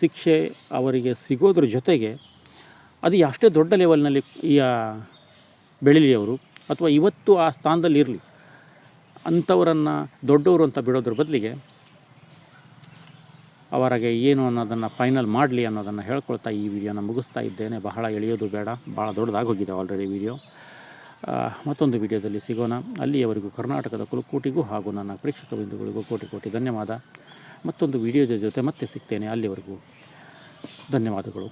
ಶಿಕ್ಷೆ ಅವರಿಗೆ ಸಿಗೋದ್ರ ಜೊತೆಗೆ ಅದು ಅಷ್ಟೇ ದೊಡ್ಡ ಲೆವೆಲ್ನಲ್ಲಿ ಬೆಳೀಲಿ ಅವರು ಅಥವಾ ಇವತ್ತು ಆ ಸ್ಥಾನದಲ್ಲಿ ಇರಲಿ ಅಂಥವರನ್ನು ದೊಡ್ಡವರು ಅಂತ ಬಿಡೋದ್ರ ಬದಲಿಗೆ ಅವರಿಗೆ ಏನು ಅನ್ನೋದನ್ನು ಫೈನಲ್ ಮಾಡಲಿ ಅನ್ನೋದನ್ನು ಹೇಳ್ಕೊಳ್ತಾ ಈ ವಿಡಿಯೋನ ಮುಗಿಸ್ತಾ ಇದ್ದೇನೆ. ಬಹಳ ಎಳೆಯೋದು ಬೇಡ ಭಾಳ ದೊಡ್ಡದಾಗಿ ಹೋಗಿದೆ ಆಲ್ರೆಡಿ ವಿಡಿಯೋ ಮತ್ತೊಂದು ವಿಡಿಯೋದಲ್ಲಿ ಸಿಗೋಣ. ಅಲ್ಲಿಯವರೆಗೂ ಕರ್ನಾಟಕದ ಕುಲಕೋಟಿಗೂ ಹಾಗೂ ನನ್ನ ಪ್ರೇಕ್ಷಕ ಬಿಂದುಗಳಿಗೂ ಕೋಟಿ ಕೋಟಿ ಧನ್ಯವಾದ. ಮತ್ತೊಂದು ವಿಡಿಯೋದ ಜೊತೆ ಮತ್ತೆ ಸಿಗ್ತೇನೆ. ಅಲ್ಲಿವರೆಗೂ ಧನ್ಯವಾದಗಳು.